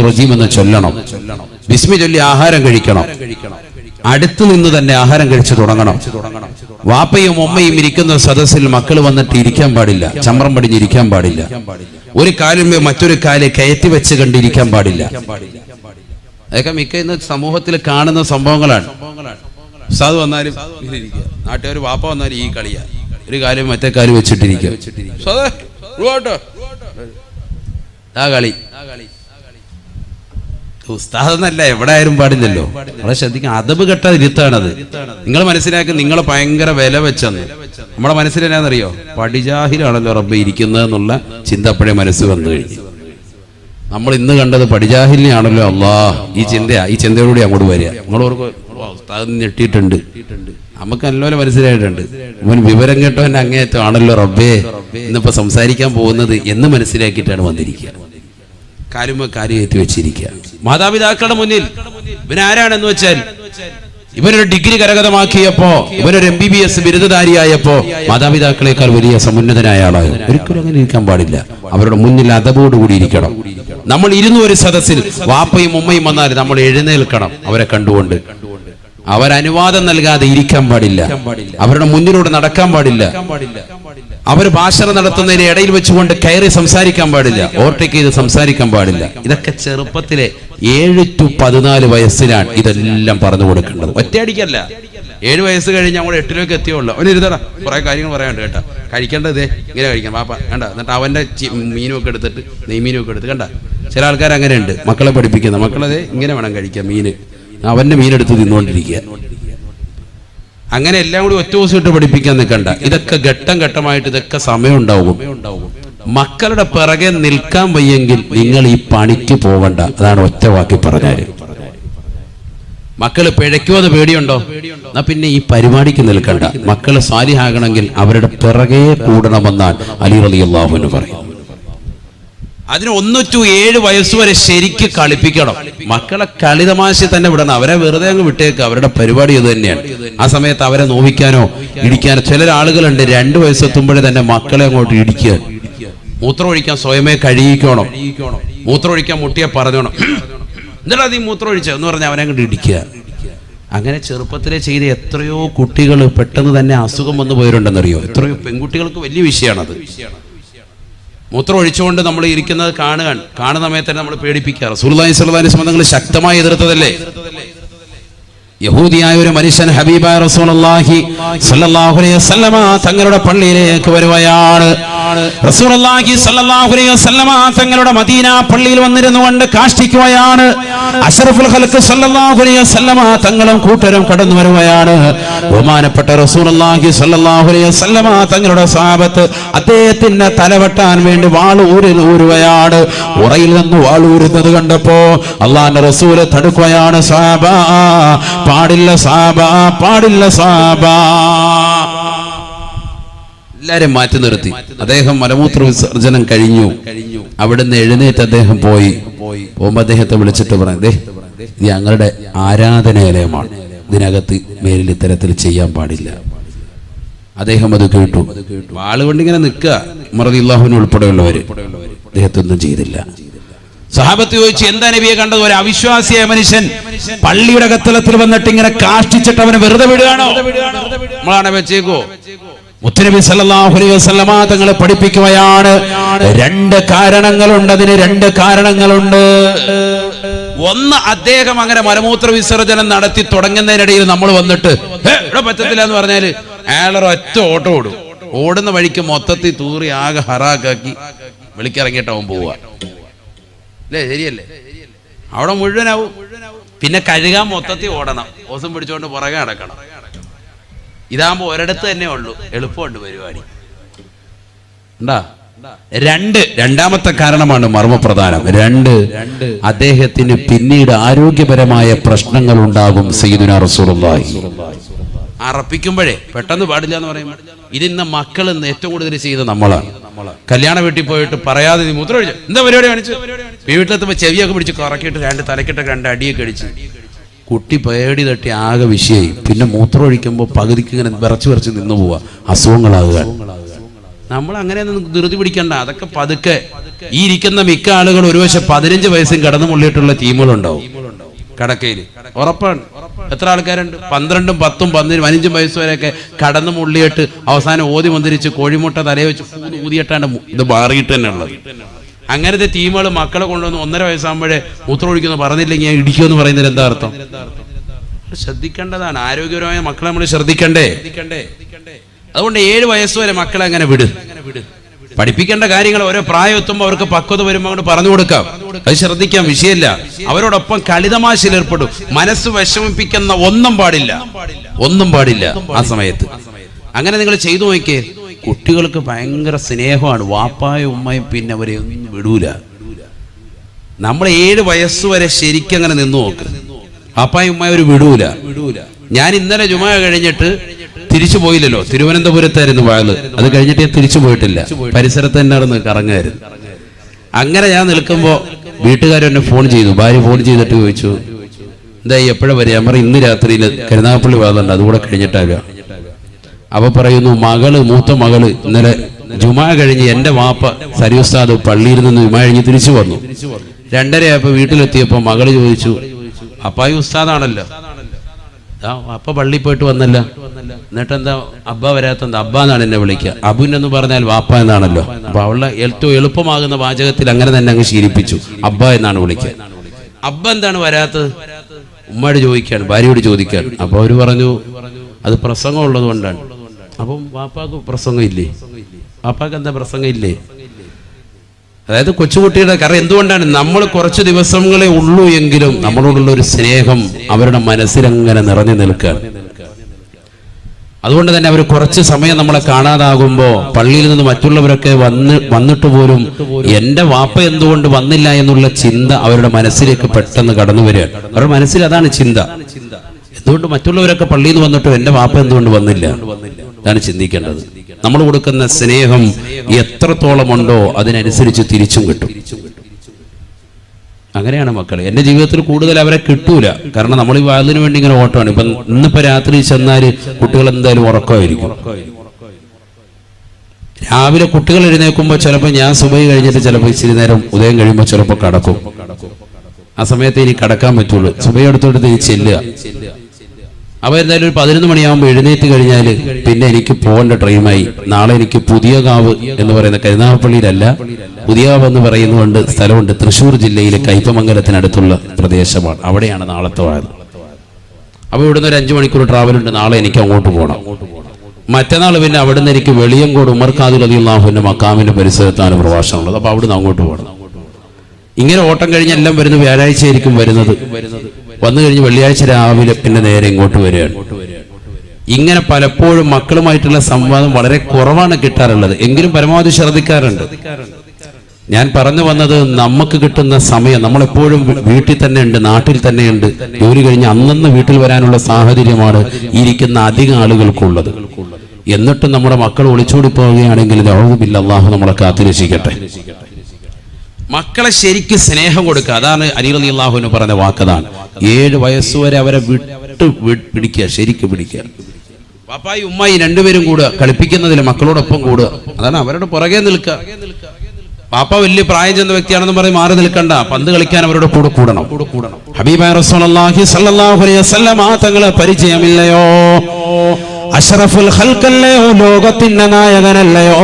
റജീം എന്ന് ചൊല്ലണം. ബിസ്മി ചൊല്ലി ആഹാരം കഴിക്കണം. അടുത്തു നിന്ന് തന്നെ ആഹാരം കഴിച്ചു തുടങ്ങണം. വാപ്പയും ഉമ്മയും ഇരിക്കുന്ന സദസ്സിൽ മക്കൾ വന്നിട്ട് ഇരിക്കാൻ പാടില്ല. ചമ്രം പടിഞ്ഞിരിക്കാൻ പാടില്ല. ഒരു കാലിന്മേ മറ്റൊരു കാൽ കയറ്റി വെച്ച് കണ്ടിരിക്കാൻ പാടില്ല. അതൊക്കെ മിക്ക ഇന്ന് സമൂഹത്തിൽ കാണുന്ന സംഭവങ്ങളാണ്. ഉസ്താദ് വന്നാലും ഇരിക്കുക. നാട്ടുകാർ വാപ്പ വന്നാലും ഈ കളിയാ. ഒരു കാര്യം മറ്റേ കാര്യം വെച്ചിട്ടിരിക്കുക കളി. ഉസ്താദെന്നല്ല എവിടെ ആയാലും പാടില്ലല്ലോ. നമ്മളെ ശ്രദ്ധിക്കാം അതബ് കെട്ട ഇരുത്താണത്. നിങ്ങൾ മനസ്സിലാക്കി നിങ്ങളെ ഭയങ്കര വില വെച്ചെന്ന്. നമ്മളെ മനസ്സിൽ എന്നാന്നറിയോ? പടിജാഹിലാണല്ലോ റബ്ബ് ഇരിക്കുന്നത് എന്നുള്ള ചിന്ത അപ്പോഴേ മനസ്സ് വന്നു കഴിഞ്ഞു. നമ്മൾ ഇന്ന് കണ്ടത് പടിജാഹിലിനെയാണല്ലോ അള്ളാ ഈ ചിന്തയാ. ഈ ചിന്തയോടുകൂടി അങ്ങോട്ട് വരിക. നിങ്ങളോർക്ക് ഉസ്താദ് ഞെട്ടിയിട്ടുണ്ട്. നമുക്ക് നല്ലപോലെ മനസ്സിലായിട്ടുണ്ട്. അവൻ വിവരം കേട്ടവൻ അങ്ങേറ്റം ആണല്ലോ റബ്ബേ. ഇന്നിപ്പോ സംസാരിക്കാൻ പോകുന്നത് എന്ന് മനസ്സിലാക്കിയിട്ടാണ് വന്നിരിക്കുക. കാര്യമ കാര്യം ഏറ്റി വെച്ചിരിക്കുക. മാതാപിതാക്കളുടെ മുന്നിൽ ഇവനാരാണെന്ന് വെച്ചാൽ ഇവനൊരു ഡിഗ്രി കരഗതമാക്കിയപ്പോ ഇവനൊരു എം ബി ബി എസ് ബിരുദധാരിയായപ്പോ മാതാപിതാക്കളെക്കാൾ വലിയ സമുന്നതനായ ആളായി ഒരിക്കലും അങ്ങനെ ഇരിക്കാൻ പാടില്ല. അവരുടെ മുന്നിൽ അതബോടുകൂടി ഇരിക്കണം. നമ്മൾ ഇരുന്നു ഒരു സദസ്സിൽ വാപ്പയും ഉമ്മയും വന്നാൽ നമ്മൾ എഴുന്നേൽക്കണം അവരെ കണ്ടുകൊണ്ട്. അവരനുവാദം നൽകാതെ ഇരിക്കാൻ പാടില്ല. അവരുടെ മുന്നിലൂടെ നടക്കാൻ പാടില്ല. അവർ ഭാഷണം നടത്തുന്നതിന് ഇടയിൽ വെച്ചുകൊണ്ട് കയറി സംസാരിക്കാൻ പാടില്ല. ഓവർടേക്ക് ചെയ്ത് സംസാരിക്കാൻ പാടില്ല. ഇതൊക്കെ ചെറുപ്പത്തിലെ ഏഴ് ടു പതിനാല് വയസ്സിലാണ് ഇതെല്ലാം പറഞ്ഞു കൊടുക്കേണ്ടത്. ഒറ്റയടിക്കല്ല. ഏഴ് വയസ്സ് കഴിഞ്ഞ് നമ്മൾ എട്ടിലേക്ക് എത്തിയുള്ളൂ അവന് ഇരുതട കുറെ കാര്യങ്ങൾ പറയാനുണ്ട് കേട്ടോ. കഴിക്കേണ്ടതേ ഇങ്ങനെ കഴിക്കണം. പാപ്പ കണ്ട? എന്നിട്ട് അവന്റെ മീനൊക്കെ എടുത്തിട്ട് നെയ്മീനും ഒക്കെ എടുത്ത് കണ്ട? ചില ആൾക്കാർ അങ്ങനെയുണ്ട് മക്കളെ പഠിപ്പിക്കുന്ന മക്കളത് ഇങ്ങനെ വേണം കഴിക്കാം മീന്. അവന്റെ മീനെടുത്ത് തിന്നുകൊണ്ടിരിക്കുക. അങ്ങനെ എല്ലാം കൂടി ഒറ്റ ദിവസം ഇട്ട് പഠിപ്പിക്കാൻ നിൽക്കണ്ട. ഇതൊക്കെ ഘട്ടം ഘട്ടമായിട്ട് ഇതൊക്കെ സമയം ഉണ്ടാവും. മക്കളുടെ പിറകെ നിൽക്കാൻ വയ്യെങ്കിൽ നിങ്ങൾ ഈ പണിക്ക് പോവണ്ട. അതാണ് ഒറ്റ വാക്കി പറഞ്ഞാൽ മക്കൾ പിഴയ്ക്കോ അത് പേടിയുണ്ടോ? എന്നാ പിന്നെ ഈ പരിപാടിക്ക് നിൽക്കണ്ട. മക്കൾ സാലിഹാകണമെങ്കിൽ അവരുടെ പിറകെ കൂടണമെന്നാണ് അലി റലി അള്ളാഹുവിന് അതിന് ഒന്ന് ടു ഏഴ് വയസ്സ് വരെ ശരിക്ക് കളിപ്പിക്കണം. മക്കളെ കളിതമാശ തന്നെ വിടണം. അവരെ വെറുതെ അങ്ങ് വിട്ടേക്ക്. അവരുടെ പരിപാടി ഇത് തന്നെയാണ്. ആ സമയത്ത് അവരെ നോവിക്കാനോ ഇടിക്കാനോ ചില ആളുകളുണ്ട്. രണ്ട് വയസ്സെത്തുമ്പോഴേ തന്നെ മക്കളെ അങ്ങോട്ട് ഇടിക്കുക. മൂത്രമൊഴിക്കാൻ സ്വയമേ കഴിയിക്കണം. മൂത്രമൊഴിക്കാൻ മുട്ടിയെ പറഞ്ഞോണം. എന്താ നീ മൂത്രമൊഴിച്ച എന്ന് പറഞ്ഞാൽ അവനെ അങ്ങോട്ട് ഇടിക്കുക. അങ്ങനെ ചെറുപ്പത്തിലെ ചെയ്ത എത്രയോ കുട്ടികൾ പെട്ടെന്ന് തന്നെ അസുഖം വന്നു പോയിട്ടുണ്ടെന്നറിയോ? എത്രയോ പെൺകുട്ടികൾക്ക് വലിയ വിഷയമാണത്. മൂത്രം ഒഴിച്ചുകൊണ്ട് നമ്മൾ ഇരിക്കുന്നത് കാണുക കാണുന്ന സമയത്ത് നമ്മൾ പേടിപ്പിക്കാറ് സുൽദാനി സുൽദാനി സംബന്ധങ്ങൾ ശക്തമായി എതിർത്തതല്ലേ? യഹൂദിയായ ഒരു മനുഷ്യൻ അലൈഹി വസല്ലമ തങ്ങളുടെ പള്ളിയിലേക്ക് വരുവയാണ് വസല്ലമ തങ്ങളുടെ മദീന പള്ളിയിൽ വന്നിരുന്നു കൊണ്ട് കാഷ്ടിക്കുകയാണ്. സല്ലല്ലാഹു അലൈഹി വസല്ലമ തങ്ങളും കൂട്ടരും കടന്നു വരുകയാണ്. ബഹുമാനപ്പെട്ട റസൂലുള്ളാഹി സല്ലല്ലാഹു അലൈഹി വസല്ലമ തങ്ങളുടെ സ്വഹാബത്ത് അദ്ദേഹത്തിന്റെ തലവെട്ടാൻ വേണ്ടി വാളൂരിൽ ഊരി ഊരുകയാണ്. ഉറയിൽ നിന്ന് വാളൂരുന്നത് കണ്ടപ്പോ അള്ളാന്റെ റസൂൽ തടുക്കുകയാണ് സാബ പാടില്ല സാബ പാടില്ല സാബ എല്ലാരും മാറ്റി നിർത്തി. അദ്ദേഹം മലമൂത്ര വിസർജനം കഴിഞ്ഞു. അവിടുന്ന് എഴുന്നേറ്റ് അദ്ദേഹം പോയി. പോകുമ്പോ അദ്ദേഹത്തെ വിളിച്ചിട്ട് പറഞ്ഞു ഇത് ഞങ്ങളുടെ ആരാധനാലയമാണ്. ഇതിനകത്ത് മേലിൽ ഇത്തരത്തിൽ ചെയ്യാൻ പാടില്ല. അദ്ദേഹം അത് കേട്ടു. ആളുകൊണ്ട് കൊണ്ട് ഇങ്ങനെ നിൽക്കുക. മറദില്ലാഹുവിന് ഉൾപ്പെടെയുള്ളവര്. അദ്ദേഹത്തൊന്നും ചെയ്തില്ല. സഹാബത്ത് ചോദിച്ചു എന്താ നബിയെ കണ്ടത്? ഒരു അവിശ്വാസിയായ മനുഷ്യൻ പള്ളിയുടെ കത്തലത്തിൽ വന്നിട്ട് ഇങ്ങനെ കാഷ്ടിച്ചിട്ട് അവനെ വെറുതെ വിടുകയാണോ? നമ്മളാണ് വെച്ചേക്കോ? മുത്തനബി സല്ലല്ലാഹു അലൈഹി വസല്ലമ തങ്ങളെ പഠിപ്പിക്കുകയാണ്. രണ്ട് കാരണങ്ങളുണ്ട് അതിന് രണ്ട് കാരണങ്ങളുണ്ട്. ഒന്ന് അദ്ദേഹം അങ്ങനെ മലമൂത്ര വിസർജനം നടത്തി തുടങ്ങുന്നതിനിടയിൽ നമ്മൾ വന്നിട്ട് "ഹേ, ഇവിടെ പറ്റത്തില്ല എന്ന് പറഞ്ഞാൽ അയാളൊരു ഒറ്റ ഓട്ടം ഓടും. ഓടുന്ന വഴിക്ക് മൊത്തത്തിൽ തൂറി ആകെ ഹറാക്കാക്കി വിളിക്കിറങ്ങിയിട്ടാവും പോവുക. അല്ലേ ശരിയല്ലേ? അവിടെ മുഴുവനാവും. പിന്നെ കഴുകാൻ മൊത്തത്തിൽ ഓടണം. ഓസം പിടിച്ചോണ്ട് പുറകെ നടക്കണം. ഇതാകുമ്പോ ഒരിടത്ത് തന്നെ ഉള്ളൂ. എളുപ്പമുണ്ട് പരിപാടി. ഉണ്ടാ രണ്ട് രണ്ടാമത്തെ കാരണമാണ് മർമ്മപ്രധാനം. രണ്ട് അദ്ദേഹത്തിന് പിന്നീട് ആരോഗ്യപരമായ പ്രശ്നങ്ങൾ ഉണ്ടാകും സീദുന റസൂലുള്ളാഹി. അറപ്പിക്കുമ്പോഴേ പെട്ടെന്ന് പാടില്ല എന്ന് പറയുമ്പോൾ ഇതിന്ന് മക്കൾ ഇന്ന് ഏറ്റവും കൂടുതൽ ചെയ്ത് നമ്മളാണ്. കല്യാണ വീട്ടിൽ പോയിട്ട് പറയാതെ നീ മൂത്രം ഒഴിച്ചു എന്താ പരിപാടി കാണിച്ചു വീട്ടിലെത്തുമ്പോ ചെവിയൊക്കെ പിടിച്ച് കറക്കിയിട്ട് രണ്ട് തലക്കിട്ട് രണ്ട് അടിയൊക്കെ അടിച്ച്. കുട്ടി പേടി തട്ടി ആകെ വിഷയായി. പിന്നെ മൂത്രം ഒഴിക്കുമ്പോൾ പകുതിക്ക് ഇങ്ങനെ വിറച്ച് വിറച്ച് നിന്ന് പോവാ. അസുഖങ്ങളാകുക. നമ്മൾ അങ്ങനെ ധൃതി പിടിക്കണ്ട. അതൊക്കെ പതുക്കെ. ഈ ഇരിക്കുന്ന മിക്ക ആളുകൾ ഒരു വശം പതിനഞ്ച് വയസ്സും കടന്നു മുള്ളിയിട്ടുള്ള ടീമുകളുണ്ടാവും. കടക്കയിൽ ഉറപ്പാണ്. എത്ര ആൾക്കാരുണ്ട്? പന്ത്രണ്ടും പത്തും പതിനും പതിനഞ്ചും വയസ്സ് വരെയൊക്കെ കടന്നു മുള്ളിയിട്ട് അവസാനം ഓതി മന്ദിരിച്ച് കോഴിമുട്ട തലയെ വെച്ച് ഊതി ഊതിയിട്ടാണ് ഇത് മാറിയിട്ട് തന്നെ ഉള്ളത് അങ്ങനത്തെ ടീമുകൾ മക്കളെ കൊണ്ടുവന്ന് ഒന്നര വയസ്സാകുമ്പോഴേ മൂത്രമൊഴിക്കുന്നു പറഞ്ഞില്ലെങ്കിൽ ഞാൻ ഇടിക്കുമെന്ന് പറയുന്നതിന് എന്താ അർത്ഥം? ശ്രദ്ധിക്കേണ്ടതാണ്. ആരോഗ്യപരമായ മക്കളെ നമ്മൾ ശ്രദ്ധിക്കണ്ടേ? അതുകൊണ്ട് ഏഴ് വയസ്സ് വരെ മക്കളെ അങ്ങനെ വിടും. പഠിപ്പിക്കേണ്ട കാര്യങ്ങൾ ഓരോ പ്രായം എത്തുമ്പോൾ അവർക്ക് പക്വത വരുമ്പോൾ അങ്ങോട്ട് പറഞ്ഞു കൊടുക്കാം. അത് ശ്രദ്ധിക്കാം വിഷയമില്ല. അവരോടൊപ്പം കളിതമാശയിൽ ഏർപ്പെടും. മനസ്സ് വിഷമിപ്പിക്കുന്ന ഒന്നും പാടില്ല. ഒന്നും പാടില്ല ആ സമയത്ത്. അങ്ങനെ നിങ്ങൾ ചെയ്തു നോക്കിയേ. കുട്ടികൾക്ക് ഭയങ്കര സ്നേഹമാണ്. വാപ്പായും ഉമ്മയും പിന്നെ അവരെ വിടൂല. നമ്മൾ ഏഴ് വയസ്സ് വരെ ശരിക്കും അങ്ങനെ നിന്ന് നോക്ക്. അപ്പായും ഉമ്മയും ഒരു വിടൂല. ഞാൻ ഇന്നലെ ജുമ കഴിഞ്ഞിട്ട് തിരിച്ചു പോയില്ലല്ലോ. തിരുവനന്തപുരത്തായിരുന്നു വാഴ് അത് കഴിഞ്ഞിട്ട് ഞാൻ തിരിച്ചു പോയിട്ടില്ല. പരിസരത്ത് തന്നെ നടന്ന് കറങ്ങായിരുന്നു. അങ്ങനെ ഞാൻ നിൽക്കുമ്പോ വീട്ടുകാരെന്നെ ഫോൺ ചെയ്തു. ഭാര്യ ഫോൺ ചെയ്തിട്ട് ചോദിച്ചു എന്തായി എപ്പോഴാ വരിക? ഞാൻ പറയും ഇന്ന് രാത്രിയിൽ കരുനാഗപ്പള്ളി വാതുണ്ട് അതുകൂടെ കഴിഞ്ഞിട്ടാകുക അവ പറയുന്നു മകൾ മൂത്ത മകൾ ഇന്നലെ ജുമാ കഴിഞ്ഞ് എന്റെ വാപ്പ സരിയുസ്താദ് പള്ളിയിൽ നിന്ന് ജുമാ കഴിഞ്ഞ് തിരിച്ചു വന്നു. രണ്ടരയായപ്പോ വീട്ടിലെത്തിയപ്പോ മകൾ ചോദിച്ചു അപ്പായി ഉസ്താദാണല്ലോ. അപ്പ പള്ളി പോയിട്ട് വന്നല്ല. എന്നിട്ട് എന്താ അബ്ബ വരാത്തെന്താ അബ്ബ എന്നാണ് എന്നെ വിളിക്കുക. അബുൻ എന്ന് പറഞ്ഞാൽ വാപ്പ എന്നാണല്ലോ. അപ്പൊ അവളെ ഏറ്റവും എളുപ്പമാകുന്ന വാചകത്തിൽ അങ്ങനെ തന്നെ അങ്ങ് ശീലിപ്പിച്ചു അബ്ബ എന്നാണ് വിളിക്കുക. അബ്ബ എന്താണ് വരാത്തത്? ഉമ്മയോട് ചോദിക്കാണ് ഭാര്യയോട് ചോദിക്കാണ് അപ്പൊ അവർ പറഞ്ഞു അത് പ്രസംഗം ഉള്ളത് കൊണ്ടാണ് അപ്പം വാപ്പാക്ക് പ്രസംഗം ഇല്ലേ വാപ്പാക്ക് എന്താ പ്രസംഗം ഇല്ലേ അതായത് കൊച്ചുകുട്ടിയുടെ കാരണം എന്തുകൊണ്ടാണ്? നമ്മൾ കുറച്ച് ദിവസങ്ങളെ ഉള്ളൂ എങ്കിലും നമ്മളോടുള്ള ഒരു സ്നേഹം അവരുടെ മനസ്സിലങ്ങനെ നിറഞ്ഞു നിൽക്കുകയാണ്. അതുകൊണ്ട് തന്നെ അവർ കുറച്ച് സമയം നമ്മളെ കാണാതാകുമ്പോൾ പള്ളിയിൽ നിന്ന് മറ്റുള്ളവരൊക്കെ വന്ന് വന്നിട്ട് പോലും എന്റെ വാപ്പ എന്തുകൊണ്ട് വന്നില്ല എന്നുള്ള ചിന്ത അവരുടെ മനസ്സിലേക്ക് പെട്ടെന്ന് കടന്നു വരികയാണ്. അവരുടെ മനസ്സിൽ അതാണ് ചിന്ത. എന്തുകൊണ്ട് മറ്റുള്ളവരൊക്കെ പള്ളിയിൽ നിന്ന് വന്നിട്ടും എന്റെ വാപ്പ എന്തുകൊണ്ട് വന്നില്ല? ഇതാണ് ചിന്തിക്കേണ്ടത്. നമ്മൾ കൊടുക്കുന്ന സ്നേഹം എത്രത്തോളമുണ്ടോ അതിനനുസരിച്ച് തിരിച്ചും കിട്ടും. അങ്ങനെയാണ് മക്കൾ എന്റെ ജീവിതത്തിൽ കൂടുതൽ അവരെ കിട്ടൂല. കാരണം നമ്മൾ ഈ വാതിന് വേണ്ടി ഇങ്ങനെ ഓട്ടമാണ്. ഇപ്പൊ ഇന്നിപ്പോ രാത്രി ചെന്നാൽ കുട്ടികൾ എന്തായാലും ഉറക്കമായിരിക്കും. രാവിലെ കുട്ടികൾ എഴുന്നേൽക്കുമ്പോൾ ചിലപ്പോൾ ഞാൻ സുബൈ കഴിഞ്ഞിട്ട് ചിലപ്പോൾ ഇച്ചിരി നേരം ഉദയം കഴിയുമ്പോൾ ചിലപ്പോൾ കടക്കും. ആ സമയത്ത് ഇനി കടക്കാൻ പറ്റുള്ളൂ. സുബൈ എടുത്തോട്ട് ചെല്ലുക. അപ്പൊ എന്തായാലും ഒരു പതിനൊന്ന് മണിയാകുമ്പോൾ എഴുന്നേറ്റ് കഴിഞ്ഞാൽ പിന്നെ എനിക്ക് പോകേണ്ട ട്രെയിമായി നാളെ എനിക്ക് പുതിയ കാവ് എന്ന് പറയുന്ന കരുനാഗപ്പള്ളിയിലല്ല പുതിയ കാവ് എന്ന് പറയുന്നതുകൊണ്ട് സ്ഥലമുണ്ട്. തൃശ്ശൂർ ജില്ലയിലെ കൈപ്പമംഗലത്തിനടുത്തുള്ള പ്രദേശമാണ്. അവിടെയാണ് നാളത്തെ വാഴ അപ്പൊ ഇവിടുന്ന് ഒരു അഞ്ചു മണിക്കൂർ ട്രാവൽ ഉണ്ട്. നാളെ എനിക്ക് അങ്ങോട്ട് പോകണം മറ്റന്നാൾ പിന്നെ അവിടുന്ന് എനിക്ക് വെളിയങ്കോട് ഉമർഖാദുൽ അദിയുള്ളാഹുവിന്റെ മക്കാമിന്റെ പരിസരത്താണ് പ്രഭാഷണമുള്ളത്. അപ്പൊ അവിടുന്ന് അങ്ങോട്ട് പോകണം. ഇങ്ങനെ ഓട്ടം കഴിഞ്ഞ് എല്ലാം വരുന്ന വ്യാഴാഴ്ച ആയിരിക്കും വരുന്നത്. വന്നു കഴിഞ്ഞ് വെള്ളിയാഴ്ച രാവിലെ പിന്നെ നേരെ ഇങ്ങോട്ട് വരികയാണ്. ഇങ്ങനെ പലപ്പോഴും മക്കളുമായിട്ടുള്ള സംവാദം വളരെ കുറവാണ് കിട്ടാറുള്ളത്. എങ്കിലും പരമാവധി ശ്രദ്ധിക്കാറുണ്ട്. ഞാൻ പറഞ്ഞു വന്നത് നമുക്ക് കിട്ടുന്ന സമയം നമ്മളെപ്പോഴും വീട്ടിൽ തന്നെ ഉണ്ട് നാട്ടിൽ തന്നെ ഉണ്ട്. ജോലി കഴിഞ്ഞ് അന്നന്ന് വീട്ടിൽ വരാനുള്ള സാഹചര്യമാണ് ഇരിക്കുന്ന അധികം ആളുകൾക്കുള്ളത്. എന്നിട്ടും നമ്മുടെ മക്കൾ ഒളിച്ചോടി പോവുകയാണെങ്കിൽ ദൗഹബില്ല അള്ളാഹു നമ്മളെ കാത്തുരക്ഷിക്കട്ടെ. മക്കളെ ശരിക്ക് സ്നേഹം കൊടുക്കുക. അതാണ് അലി അലി അള്ളാഹുവിന് പറഞ്ഞ വാക്കതാണ്. ഏഴ് വയസ്സുവരെ അവരെ വിട്ട് പിടിക്കുക ശരിക്ക് പിടിക്കുക. പാപ്പായി ഉമ്മായി രണ്ടുപേരും കൂടുക കളിപ്പിക്കുന്നതിൽ മക്കളോടൊപ്പം കൂടുക. അതാണ് അവരുടെ പുറകെ നിൽക്കുക. പാപ്പ വലിയ പ്രായം ചെന്ന വ്യക്തിയാണെന്ന് പറഞ്ഞ് മാറി നിൽക്കണ്ട. പന്ത് കളിക്കാൻ അവരുടെ കൂടെ കൂടണം. ഹബീബായ റസൂലുള്ളാഹി അലൈഹി പരിചയമില്ലയോ? അഷറഫുൽ ഖൽക്കല്ലയോ? ലോകത്തിന്റെ നായകനല്ലയോ?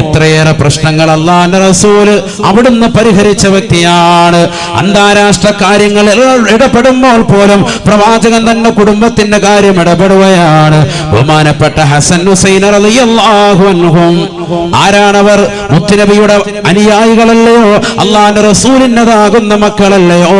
എത്രയേറെ പ്രശ്നങ്ങൾ അള്ളാന്റെ റസൂൽ അവിടുന്ന് പരിഹരിച്ച വ്യക്തിയാണ്. അന്താരാഷ്ട്ര കാര്യങ്ങളിൽ ഇടപെടുമ്പോൾ പോലും പ്രവാചകൻ തന്നെ കുടുംബത്തിന്റെ കാര്യം ഇടപെടുകയാണ്. ബഹുമാനപ്പെട്ട ഹസൻ ഹുസൈൻ ആരാണവർ? മുത്തുനബിയുടെ അനുയായികളല്ലയോ? അള്ളാന്റെ റസൂലിന്റെതാകുന്ന മക്കളല്ലയോ?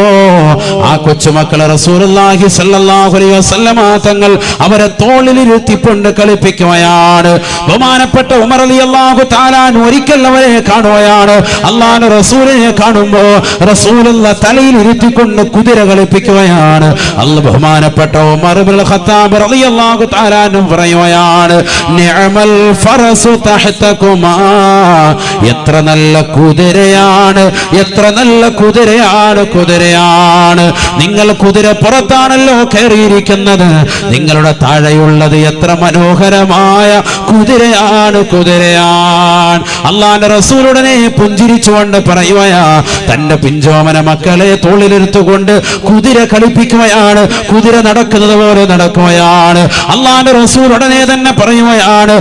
ആ കൊച്ചുമക്കളെ റസൂലുള്ളാഹി സ്വല്ലല്ലാഹു അലൈഹി വസല്ലമ തങ്ങൾ അവരെ തോളിലിരുത്തിക്കൊണ്ട് കളിപ്പിക്കുകയാണ്. ബഹുമാനപ്പെട്ട ഉമർ റളിയല്ലാഹു താലാൻ ഒരിക്കൽ അവരെ കാണുകയാണ്. അള്ളാഹു റസൂലിനെ കാണുമ്പോ റസൂലുള്ള തലയിൽ ഇരുത്തിക്കൊണ്ട് കുതിര കളിപ്പിക്കുകയാണ്. അല്ല ബഹുമാനപ്പെട്ട ഉമർ ഇബ്നുൽ ഖത്താബ് റളിയല്ലാഹു തആലാനും പറയുകയാണ് നിഅമൽ ഫറസു തഹ്തകുമാ. എത്ര നല്ല കുതിരയാണ് എത്ര നല്ല കുതിരയാണ് കുതിരയാണ്. നിങ്ങൾ കുതിര പുറത്താണല്ലോ കയറിയിരിക്കുന്നത്. നിങ്ങളുടെ താഴെയുള്ളത് എത്ര മനോഹരമായ കുതിരയാണ് കുതിരയാണ്. അള്ളാന്റെ റസൂലുടനെ പുഞ്ചിരിച്ചുകൊണ്ട് പറയുകയാ തന്റെ പിഞ്ചോമന മക്കളെ തോളിലെടുത്തുകൊണ്ട് കുതിര കളിപ്പിക്കുകയാണ് കുതിര നടക്കുന്നത് പോലെ നടക്കുകയാണ്. അള്ളാന്റെ റസൂൽ ഉടനെ തന്നെ പറയുകയാണ്.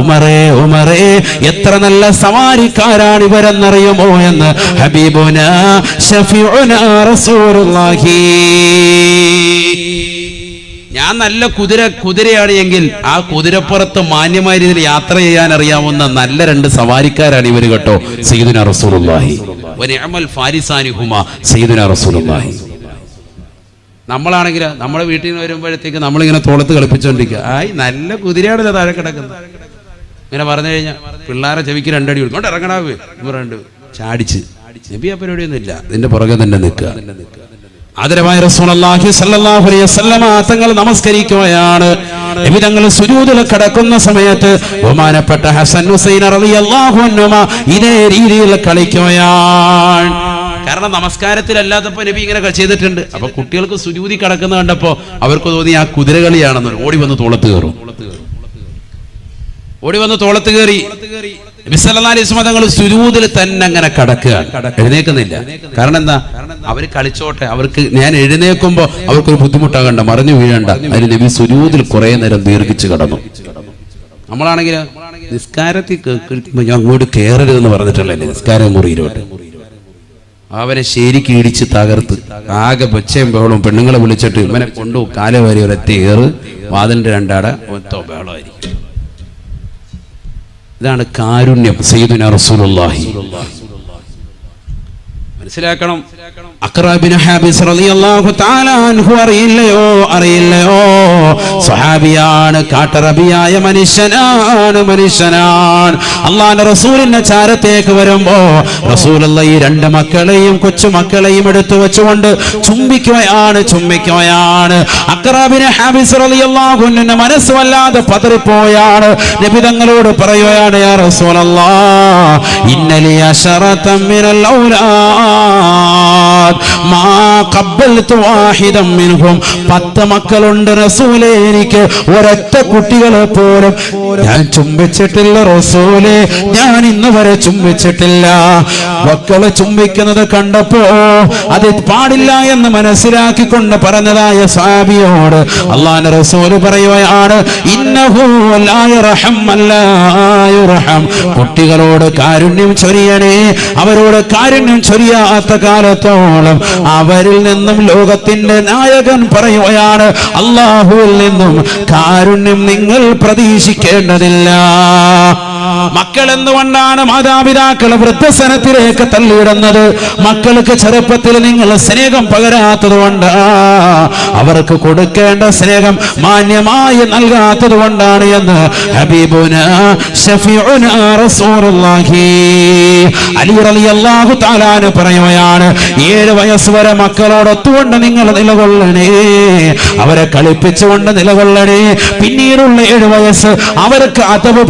ഉമറേ ഉമറേ എത്ര നല്ല സവാരിക്കാരാണ് ഇവരെന്നറിയുമോ എന്ന്. ഹബീബുന ഷഫീഉന റസൂലുള്ളാഹി. ഞാൻ നല്ല കുതിര കുതിരയാണ് എങ്കിൽ ആ കുതിരപ്പുറത്ത് മാന്യമായ രീതിയിൽ യാത്ര ചെയ്യാൻ അറിയാവുന്ന നല്ല രണ്ട് സവാരിക്കാരാണ് ഇവർ കേട്ടോ. സീദുന റസൂലുള്ളാഹി. റസൂലുള്ളാഹി. നമ്മളാണെങ്കിൽ നമ്മുടെ വീട്ടിൽ നിന്ന് വരുമ്പോഴത്തേക്ക് നമ്മളിങ്ങനെ തോളത്ത് കളിപ്പിച്ചുകൊണ്ടിരിക്കുക ആയി നല്ല കുതിരയാണല്ലോ താഴെ കിടക്കുന്നത്. ഇങ്ങനെ പറഞ്ഞു കഴിഞ്ഞാൽ പിള്ളേരെ ചെവിക്ക് രണ്ടടി കൊടുക്കും. ഇറങ്ങണാവേ ഇവർ രണ്ട് ചാടിച്ച്. നബി ആ പരിപാടിയൊന്നും ഇല്ല ഇതിന്റെ പുറകെ തന്നെ നിൽക്കുക. ആദരവായ സ്വല്ലല്ലാഹു അലൈഹി വസല്ലമ തങ്ങൾ നമസ്കരിക്കുകയാണ്. നബി തങ്ങൾ സുജൂദിൽ കിടക്കുന്ന സമയത്ത് ബഹുമാനപ്പെട്ട ഹസൻ ഹുസൈൻ റളിയല്ലാഹു ഇതേ രീതിയിൽ കളിക്കുകയാണ്. കാരണം നമസ്കാരത്തിലല്ലാത്തപ്പോ നബി ഇങ്ങനെ ചെയ്തിട്ടുണ്ട്. അപ്പൊ കുട്ടികൾക്ക് സുജൂതി കിടക്കുന്ന കണ്ടപ്പോ അവർക്ക് തോന്നി ആ കുതിരകളിയാണെന്ന് ഓടി വന്ന് തോളത്ത് കയറും. ഓടി വന്ന് തോളത്ത് കയറി. തങ്ങൾ സുജൂദിൽ തന്നെ അങ്ങനെ കടക്കുകയാണ്. എഴുന്നേക്കുന്നില്ല കാരണം എന്താ? അവർ കളിച്ചോട്ടെ. അവർക്ക് ഞാൻ എഴുന്നേക്കുമ്പോ അവർക്കൊരു ബുദ്ധിമുട്ടാകണ്ട. മറിഞ്ഞു വീഴണ്ട. അതിന് നബി സുരൂതിൽ കുറെ നേരം ദീർഘിച്ചു കടന്നു. നമ്മളാണെങ്കിൽ നിസ്കാരത്തിൽ ഞാൻ അങ്ങോട്ട് കയറരുതെന്ന് പറഞ്ഞിട്ടുള്ള നിസ്കാരം മുറിയിലോട്ട്. അവനെ ശരിക്ക് ഇടിച്ച് തകർത്ത് ആകെ ബച്ചയും ബഹളവും പെണ്ണുങ്ങളെ വിളിച്ചിട്ട് ഇവനെ കൊണ്ടു കാലവാരി ഒരത്തേറ് വാതിലിന്റെ രണ്ടാട ഒത്തോ ബഹളമായിരിക്കും. ഇതാണ് കാരുണ്യം. സയ്യിദുന റസൂലുള്ളാഹി. മനസ്സിലാക്കണം. അറിയില്ലയോ? ചാരത്തേക്ക് വരുമ്പോ ഈ രണ്ട് മക്കളെയും കൊച്ചു മക്കളെയും എടുത്തു വെച്ചുകൊണ്ട് ചുംബിക്കുകയാണ് ചുംബിക്കുകയാണ് അക്രാബിന് ഹാബിസ് മനസ്സ് വല്ലാതെ പതറിപ്പോയാണ്. നബി തങ്ങളോട് പറയുകയാണ് യാ ഇന്നലി ഔലാദ്. പത്ത് മക്കളുണ്ട് റസൂലെ എനിക്ക് ഒരൊറ്റ കുട്ടികളെ പോലും ഞാൻ ചുംബിച്ചിട്ടില്ല റസൂലേ. ഞാൻ ഇന്ന് വരെ ചുംബിച്ചിട്ടില്ല. മക്കളെ ചുംബിക്കുന്നത് കണ്ടപ്പോ അത് പാടില്ല എന്ന് മനസ്സിലാക്കിക്കൊണ്ട് പറഞ്ഞതായ സാബിയോട് അള്ളാന്റെ റസൂൽ പറയുകയാണ് കുട്ടികളോട് കാരുണ്യം ചൊരിയണേ. അവരോട് കാരുണ്യം ചൊരിയാത്ത കാലത്തോളം അവരിൽ നിന്നും ലോകത്തിന്റെ നായകൻ പറയുകയാണ് അള്ളാഹുവിൽ നിന്നും കാരുണ്യം നിങ്ങൾ പ്രതീക്ഷിക്കേണ്ടതില്ല. മക്കൾ എന്തുകൊണ്ടാണ് മാതാപിതാക്കളെ വൃദ്ധസനത്തിലേക്ക് തള്ളിയിടുന്നത്. മക്കൾക്ക് ചെറുപ്പത്തിൽ നിങ്ങൾ സ്നേഹം പകരാത്തത് കൊണ്ട്. അവർക്ക് കൊടുക്കേണ്ട സ്നേഹം മാന്യമായി നൽകാത്തത് കൊണ്ടാണ് എന്ന് ഹബീബുന പറയുകയാണ് ഏഴ് വയസ്സ് വരെ മക്കളോടൊത്തുകൊണ്ട് നിങ്ങൾ നിലകൊള്ളണേ. അവരെ കളിപ്പിച്ചുകൊണ്ട് നിലകൊള്ളണേ. പിന്നീടുള്ള ഏഴ് വയസ്സ് അവർക്ക് അതവ്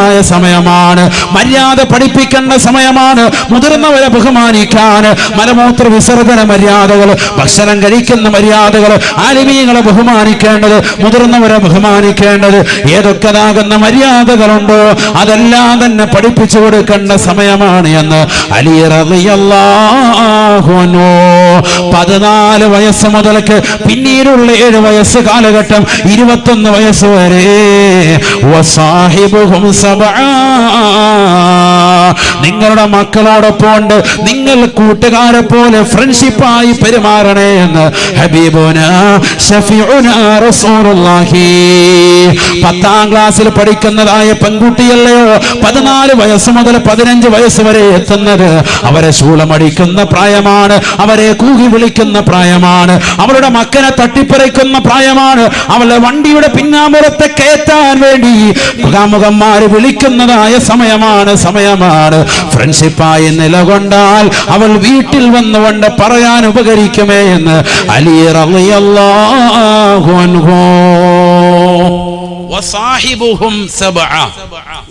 പഠിപ്പിക്കേണ്ടതായ സമയമാണ്. മര്യാദ പഠിപ്പിക്കേണ്ട സമയമാണ്. മുതിർന്നവരെ ബഹുമാനിക്കാൻ. മലമൂത്ര വിസർജന മര്യാദകൾ ഭക്ഷണം കഴിക്കുന്ന മര്യാദകൾ ആലിമീങ്ങളെ ബഹുമാനിക്കേണ്ടത് മുതിർന്നവരെ ബഹുമാനിക്കേണ്ടത് ഏതൊക്കെതാകുന്ന മര്യാദകളുണ്ടോ അതെല്ലാം തന്നെ പഠിപ്പിച്ചു കൊടുക്കേണ്ട സമയമാണ് എന്ന് അലി റളിയല്ലാഹു അൻഹു. പതിനാല് വയസ്സ് മുതൽക്ക് പിന്നീടുള്ള ഏഴ് വയസ്സ് കാലഘട്ടം ഇരുപത്തൊന്ന് വയസ്സ് വരെ. നിങ്ങളുടെ മക്കളോടൊപ്പം ഉണ്ട് നിങ്ങൾ കൂട്ടുകാരെ പോലെ ഫ്രണ്ട്ഷിപ്പായി പെരുമാറണേ എന്ന് ഹബീബോന പത്താം ക്ലാസ്സിൽ പഠിക്കുന്നതായ പെൺകുട്ടിയല്ലയോ? പതിനാല് വയസ്സ് മുതൽ പതിനഞ്ച് വയസ്സ് വരെ എത്തുന്നത് അവരെ ശൂളമടിക്കുന്ന പ്രായമാണ്. അവരെ കൂകി വിളിക്കുന്ന പ്രായമാണ്. അവരുടെ മക്കനെ തട്ടിപ്പറിക്കുന്ന പ്രായമാണ്. അവളുടെ വണ്ടിയുടെ പിന്നാമ്പുറത്തെ കയറ്റാൻ വേണ്ടി മുഖാമുഖന്മാര് വിളിക്കുന്നതായ സമയമാണ് സമയമാണ്. ഫ്രണ്ട്ഷിപ്പായി നിലകൊണ്ടാൽ അവൾ വീട്ടിൽ വന്നുകൊണ്ട് പറയാൻ ഉപകരിക്കുമേ എന്ന് അലി.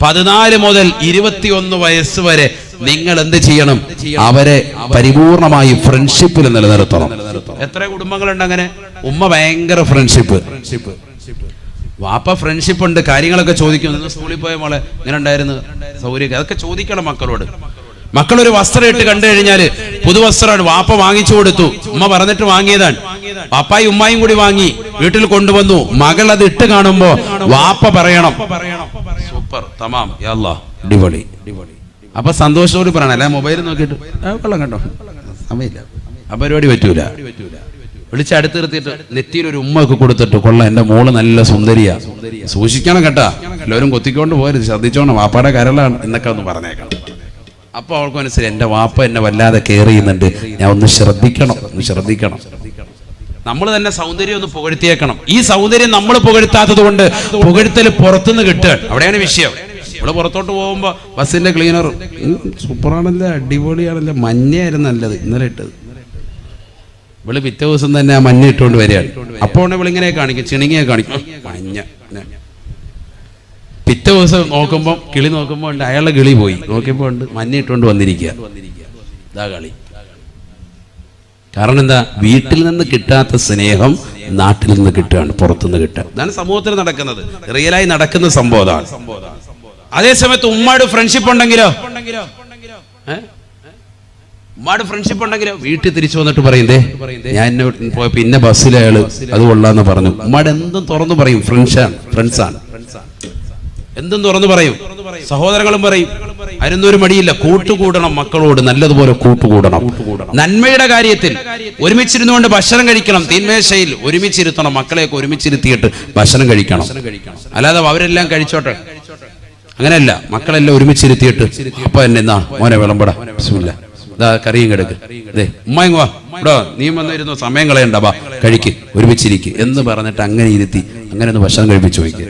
പതിനാല് മുതൽ ഇരുപത്തിയൊന്ന് വയസ്സ് വരെ നിങ്ങൾ എന്ത് ചെയ്യണം? അവരെ പരിപൂർണമായി ഫ്രണ്ട്ഷിപ്പിൽ നിലനിർത്തണം. എത്ര കുടുംബങ്ങളുണ്ട് അങ്ങനെ? ഉമ്മ ഭയങ്കര ഫ്രണ്ട്ഷിപ്പ്. വാപ്പ ഫ്രണ്ട്ഷിപ്പ് ഉണ്ട് കാര്യങ്ങളൊക്കെ ചോദിക്കും. നിന്ന് സ്കൂളിൽ പോയ മോളെ ഇങ്ങനെ ഉണ്ടായിരുന്നു സൗകര്യം അതൊക്കെ ചോദിക്കണം മക്കളോട്. മക്കളൊരു വസ്ത്രം ഇട്ട് കണ്ടു കഴിഞ്ഞാൽ പുതുവസ്ത്രമാണ്. വാപ്പ വാങ്ങിച്ചു കൊടുത്തു. ഉമ്മ പറഞ്ഞിട്ട് വാങ്ങിയതാണ്. പാപ്പായി ഉമ്മായും കൂടി വാങ്ങി. വീട്ടിൽ കൊണ്ടുവന്നു. മകൾ അത് ഇട്ട് കാണുമ്പോ വാപ്പ പറയണം. സൂപ്പർ. തമാം. അടിപൊളി. അപ്പൊ സന്തോഷത്തോട് പറയണം. അല്ലെ? മൊബൈൽ നോക്കിയിട്ട്. കൊള്ളാം കണ്ടോ സമയമില്ല. ആ പരിപാടി പറ്റൂല. വിളിച്ച് അടുത്ത് നിർത്തിയിട്ട് നെറ്റിയിൽ ഒരു ഉമ്മയൊക്കെ കൊടുത്തിട്ട് കൊള്ള എന്റെ മോൾ നല്ല സുന്ദരിയാ. സൂക്ഷിക്കണം കേട്ടാ. എല്ലാവരും കൊത്തിക്കൊണ്ട് പോയത് ശ്രദ്ധിച്ചോണം വാപ്പാടെ കരളാണ് എന്നൊക്കെ ഒന്ന് പറഞ്ഞേക്കണം. അപ്പൊ അവൾക്ക് മനസ്സിലായി എന്റെ വാപ്പ എന്നെ വല്ലാതെ കെയർ ചെയ്യുന്നുണ്ട്. ഞാൻ ഒന്ന് ശ്രദ്ധിക്കണം ഒന്ന് ശ്രദ്ധിക്കണം. നമ്മൾ തന്നെ സൗന്ദര്യം ഒന്ന് പുകഴ്ത്തിയേക്കണം. ഈ സൗന്ദര്യം നമ്മൾ പുകഴ്ത്താത്തത് കൊണ്ട് പുകഴ്ത്തൽ പുറത്തുനിന്ന് കിട്ടുക. അവിടെയാണ് വിഷയം. ഇവിടെ പുറത്തോട്ട് പോകുമ്പോ ബസ്സിന്റെ ക്ലീനർ സൂപ്പറാണല്ലേ അടിപൊളിയാണല്ലേ മഞ്ഞയായിരുന്നു നല്ലത് ഇന്നലെ ഇട്ടത്. ഇവൾ പിറ്റേ ദിവസം തന്നെ ആ മഞ്ഞ ഇട്ടുകൊണ്ട് വരികയാണ്. അപ്പോൾ ഇവളിങ്ങനെ കാണിക്കും ചിണുങ്ങിയെ കാണിക്കും. മഞ്ഞ. പിറ്റേ ദിവസം നോക്കുമ്പോൾ കിളി നോക്കുമ്പോൾ ഉണ്ട് അയാളുടെ കിളി പോയി. നോക്കിയപ്പോൾ ഉണ്ട് മഞ്ഞ ഇട്ടുകൊണ്ട് വന്നിരിക്കുക. ഇതാ കളി. കാരണം എന്താ? വീട്ടിൽ നിന്ന് കിട്ടാത്ത സ്നേഹം നാട്ടിൽ നിന്ന് കിട്ടുകയാണ് പുറത്തുനിന്ന് കിട്ടുക. ഇതാണ് സമൂഹത്തിൽ നടക്കുന്നത്. റിയലായി നടക്കുന്ന സംഭവം അതാണ്. അതേ സമയത്ത് ഉമ്മാട് ഫ്രണ്ട്ഷിപ്പ് ഉണ്ടെങ്കിലോ? ഏ? ഉമ്മാട് ഫ്രണ്ട്ഷിപ്പ് ഉണ്ടെങ്കിലും വീട്ടിൽ തിരിച്ചു വന്നിട്ട് പറയുന്നേ ഞാൻ പോയപ്പോ പിന്നെ ബസ്സിൽ അയാൾ അത് കൊള്ളാന്ന് പറഞ്ഞു. ഉമ്മാട് എന്തും തുറന്നു പറയും. ഫ്രണ്ട്സാണ് ഫ്രണ്ട്സാണ് എന്തും തുറന്നു പറയും. സഹോദരങ്ങളും പറയും. അതിനൊന്നും ഒരു മടിയില്ല. കൂട്ടുകൂടണം മക്കളോട്. നല്ലതുപോലെ കൂട്ടുകൂടണം. നന്മയുടെ കാര്യത്തിൽ ഒരുമിച്ചിരുന്നുകൊണ്ട് ഭക്ഷണം കഴിക്കണം. തീന്മേശയിൽ ഒരുമിച്ചിരുത്തണം. മക്കളെയൊക്കെ ഒരുമിച്ചിരുത്തിയിട്ട് ഭക്ഷണം കഴിക്കണം. അല്ലാതെ അവരെല്ലാം കഴിച്ചോട്ടെ? അങ്ങനെയല്ല. മക്കളെല്ലാം ഒരുമിച്ചിരുത്തിയിട്ട് അപ്പൊ എന്നെ എന്നാ? മോനെ വിളമ്പട. ബിസ്മില്ലാ. കറിയും കിടക്ക്. അതെ ഉമ്മയും ഇവിടെ നീ വന്നിരുന്നു സമയം കളയണ്ട ബാ കഴിക്ക് ഒരുമിച്ചിരിക്ക്. എന്ന് പറഞ്ഞിട്ട് അങ്ങനെ ഇരുത്തി അങ്ങനെ ഒന്ന് ഭക്ഷണം കഴിപ്പിച്ചു വയ്ക്കുക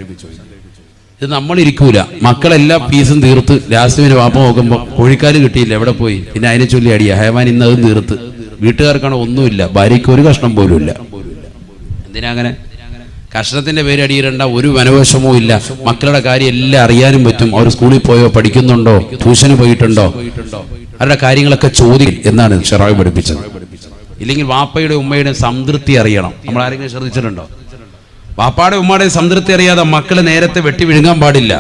ഇത് നമ്മളിരിക്കൂല. മക്കളെല്ലാ പീസും തീർത്ത് ലാസ്റ്റിന് വാപ്പ നോക്കുമ്പോൾ കോഴിക്കാൽ കിട്ടിയില്ല എവിടെ പോയി? പിന്നെ അതിനെ ചൊല്ലി അടിയ. ഹേമാൻ ഇന്ന് അതും തീർത്ത്. വീട്ടുകാർക്കാണ് ഒന്നുമില്ല. ഭാര്യയ്ക്ക് ഒരു കഷ്ണം പോലും ഇല്ല. എന്തിനാ അങ്ങനെ? കഷ്ണത്തിന്റെ പേര് അടിയിടേണ്ട ഒരു വനവേഷമോ ഇല്ല. മക്കളുടെ കാര്യം എല്ലാം അറിയാനും പറ്റും. അവർ സ്കൂളിൽ പോയോ പഠിക്കുന്നുണ്ടോ? ട്യൂഷന് പോയിട്ടുണ്ടോ? അവരുടെ കാര്യങ്ങളൊക്കെ ചോദ്യം എന്നാണ് ഷെറാവ് പഠിപ്പിച്ചത്. ഇല്ലെങ്കിൽ വാപ്പയുടെ ഉമ്മയുടെ സംതൃപ്തി അറിയണം. നമ്മൾ ആരെങ്കിലും ശ്രദ്ധിച്ചിട്ടുണ്ടോ? വാപ്പാടെ ഉമ്മയുടെ സംതൃപ്തി അറിയാതെ മക്കൾ നേരത്തെ വെട്ടി വിഴുങ്ങാൻ പാടില്ല.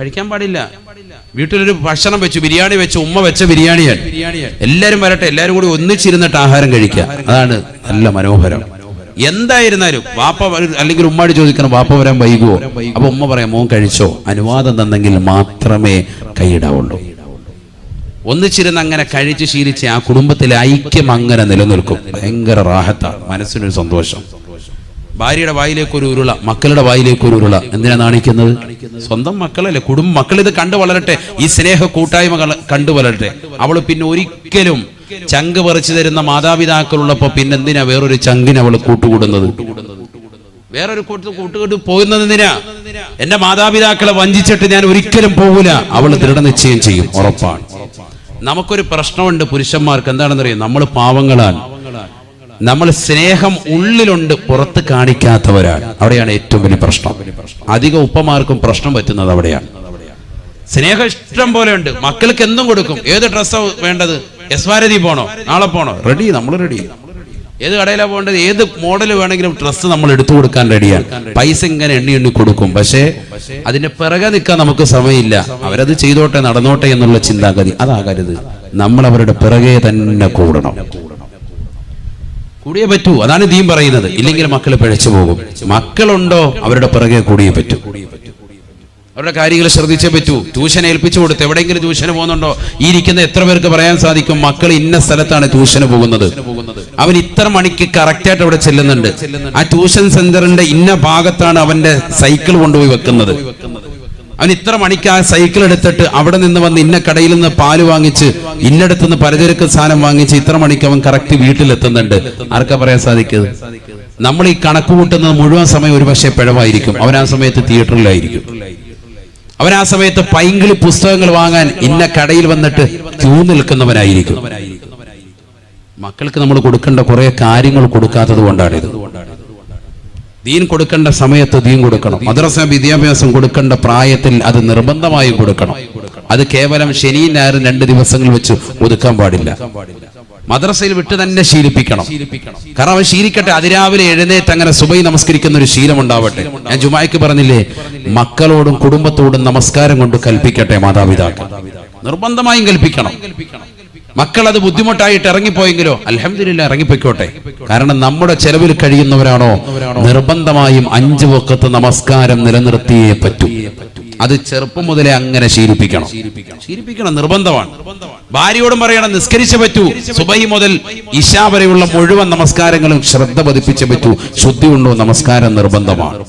കഴിക്കാൻ പാടില്ല. വീട്ടിലൊരു ഭക്ഷണം വെച്ചു ബിരിയാണി വെച്ച് ഉമ്മ വെച്ച ബിരിയാണിയാണ് എല്ലാരും വരട്ടെ എല്ലാരും കൂടി ഒന്നിച്ചിരുന്നിട്ട് ആഹാരം കഴിക്കുക. അതാണ് നല്ല മനോഹരം. എന്തായിരുന്നാലും വാപ്പ അല്ലെങ്കിൽ ഉമ്മാടി ചോദിക്കണം വാപ്പ വരാൻ വൈകുവോ? അപ്പൊ ഉമ്മ പറയാം മോൻ കഴിച്ചോ? അനുവാദം തന്നെങ്കിൽ മാത്രമേ കൈയിടാവുള്ളൂ. ഒന്നിച്ചിരുന്ന് അങ്ങനെ കഴിച്ച് ശീലിച്ച് ആ കുടുംബത്തിലെ ഐക്യം അങ്ങനെ നിലനിൽക്കും. ഭയങ്കര റാഹത്താണ്. മനസ്സിനൊരു സന്തോഷം. ഭാര്യയുടെ വായിലേക്ക് ഒരു ഉരുള മക്കളുടെ വായിലേക്ക് ഒരു ഉരുള. എന്തിനാ നാണിക്കുന്നത്? സ്വന്തം മക്കളല്ലേ? കുടുംബ മക്കൾ ഇത് കണ്ടു വളരട്ടെ. ഈ സ്നേഹ കൂട്ടായ്മ കണ്ടു വളരട്ടെ. അവൾ പിന്നെ ഒരിക്കലും ചങ്ക് പറിച്ചു തരുന്ന മാതാപിതാക്കളുള്ളപ്പോ പിന്നെന്തിനാ വേറൊരു ചങ്കിന് അവൾ കൂട്ടുകൂടുന്നത്? വേറൊരു കൂട്ടത്തിൽ കൂട്ടുകൂട്ട് പോകുന്നത് എന്തിനാ? എന്റെ മാതാപിതാക്കളെ വഞ്ചിച്ചിട്ട് ഞാൻ ഒരിക്കലും പോകൂല അവൾ ദൃഢനിശ്ചയം ചെയ്യും. ഉറപ്പാണ്. നമുക്കൊരു പ്രശ്നമുണ്ട് പുരുഷന്മാർക്ക്. എന്താണെന്നറിയാം? നമ്മൾ പാവങ്ങളാണ്. നമ്മൾ സ്നേഹം ഉള്ളിലുണ്ട് പുറത്ത് കാണിക്കാത്തവരാണ്. അവിടെയാണ് ഏറ്റവും വലിയ പ്രശ്നം. അധിക ഉപ്പമാർക്കും പ്രശ്നം പറ്റുന്നത് അവിടെയാണ്. സ്നേഹം ഇഷ്ടം പോലെ ഉണ്ട്. മക്കൾക്ക് എന്തും കൊടുക്കും. ഏത് ഡ്രസ്സാ വേണ്ടത്? യസ്വാരതി പോണോ? നാളെ പോണോ? റെഡി നമ്മൾ റെഡി ഏത് കടയിലാണ് പോകേണ്ടത്? ഏത് മോഡൽ വേണമെങ്കിലും ഡ്രസ്സ് നമ്മൾ എടുത്തു കൊടുക്കാൻ റെഡിയാണ് പൈസ ഇങ്ങനെ എണ്ണി എണ്ണി കൊടുക്കും. പക്ഷേ അതിന്റെ പിറകെ നിൽക്കാൻ നമുക്ക് സമയമില്ല. അവരത് ചെയ്തോട്ടെ നടന്നോട്ടെ എന്നുള്ള ചിന്താഗതി അതാകരുത്. നമ്മൾ അവരുടെ പിറകെ തന്നെ കൂടണം. കൂടിയേ പറ്റൂ. അതാണ് ദീൻ പറയുന്നത്. ഇല്ലെങ്കിൽ മക്കൾ പിഴച്ചു പോകും. മക്കളുണ്ടോ? അവരുടെ പിറകെ കൂടിയേ പറ്റൂ. അവരുടെ കാര്യങ്ങൾ ശ്രദ്ധിച്ചേ പറ്റൂ. ട്യൂഷൻ ഏൽപ്പിച്ചു കൊടുത്ത് എവിടെയെങ്കിലും ട്യൂഷന് പോകുന്നുണ്ടോ? ഈ ഇരിക്കുന്ന എത്ര പേർക്ക് പറയാൻ സാധിക്കും? മക്കൾ ഇന്ന സ്ഥലത്താണ് ട്യൂഷന് പോകുന്നത്. അവൻ ഇത്ര മണിക്ക് കറക്റ്റായിട്ട് അവിടെ ചെല്ലുന്നുണ്ട്. ആ ട്യൂഷൻ സെന്ററിന്റെ ഇന്ന ഭാഗത്താണ് അവന്റെ സൈക്കിൾ കൊണ്ടുപോയി വെക്കുന്നത്. അവൻ ഇത്ര മണിക്ക് ആ സൈക്കിൾ എടുത്തിട്ട് അവിടെ നിന്ന് വന്ന് ഇന്ന കടയിൽ നിന്ന് പാൽ വാങ്ങിച്ച് ഇന്നടത്ത് നിന്ന് പലചരക്ക് സാധനം വാങ്ങിച്ച് ഇത്ര മണിക്ക് അവൻ കറക്റ്റ് വീട്ടിലെത്തുന്നുണ്ട്. ആർക്കാ പറയാൻ സാധിക്കുന്നത് നമ്മൾ ഈ കണക്ക് കൂട്ടുന്നത് മുഴുവൻ സമയം ഒരു പക്ഷേ പിഴവായിരിക്കും. അവൻ ആ സമയത്ത് തിയേറ്ററിലായിരിക്കും അവൻ ആ സമയത്ത് പൈങ്കിളി പുസ്തകങ്ങൾ വാങ്ങാൻ ഇന്ന കടയിൽ വന്നിട്ട് ക്യൂ നിൽക്കുന്നവനായിരിക്കും. മക്കൾക്ക് നമ്മൾ കൊടുക്കേണ്ട കുറെ കാര്യങ്ങൾ കൊടുക്കാത്തത് കൊണ്ടാണിത്. ദീൻ കൊടുക്കേണ്ട സമയത്ത് ദീൻ കൊടുക്കണം. മദ്രസ വിദ്യാഭ്യാസം കൊടുക്കേണ്ട പ്രായത്തിൽ അത് നിർബന്ധമായും കൊടുക്കണം. അത് കേവലം ശനിയും ഞായറും രണ്ട് ദിവസങ്ങൾ വെച്ച് ഒതുക്കാൻ പാടില്ല. മദ്രസയിൽ വിട്ട് തന്നെ ശീലിപ്പിക്കണം. കാരണം അവൻ ശീലിക്കട്ടെ. അതിരാവിലെ എഴുന്നേറ്റ് അങ്ങനെ സുബൈ നമസ്കരിക്കുന്ന ഒരു ശീലം ഉണ്ടാവട്ടെ ഞാൻ ജുമായ്ക്ക് പറഞ്ഞില്ലേ? മക്കളോടും കുടുംബത്തോടും നമസ്കാരം കൊണ്ട് കൽപ്പിക്കട്ടെ മാതാപിതാക്കൾ. നിർബന്ധമായും കൽപ്പിക്കണം. മക്കൾ അത് ബുദ്ധിമുട്ടായിട്ട് ഇറങ്ങിപ്പോയെങ്കിലോ അലഹമില്ല ഇറങ്ങിപ്പോയിക്കോട്ടെ. കാരണം നമ്മുടെ ചെലവിൽ കഴിയുന്നവരാണോ? നിർബന്ധമായും അഞ്ചു വക്കത്ത് നമസ്കാരം നിലനിർത്തിയേ പറ്റൂ. അത് ചെറുപ്പം മുതലേ അങ്ങനെ ശീലിപ്പിക്കണം. ശീലിപ്പിക്കണം നിർബന്ധമാണ്. ഭാര്യയോടും പറയണം നിസ്കരിച്ചു പറ്റൂ. സുബൈ മുതൽ ഇശാ വരെയുള്ള മുഴുവൻ നമസ്കാരങ്ങളും ശ്രദ്ധ പതിപ്പിച്ച പറ്റൂ. ശുദ്ധി ഉണ്ടോ? നമസ്കാരം നിർബന്ധമാണ്.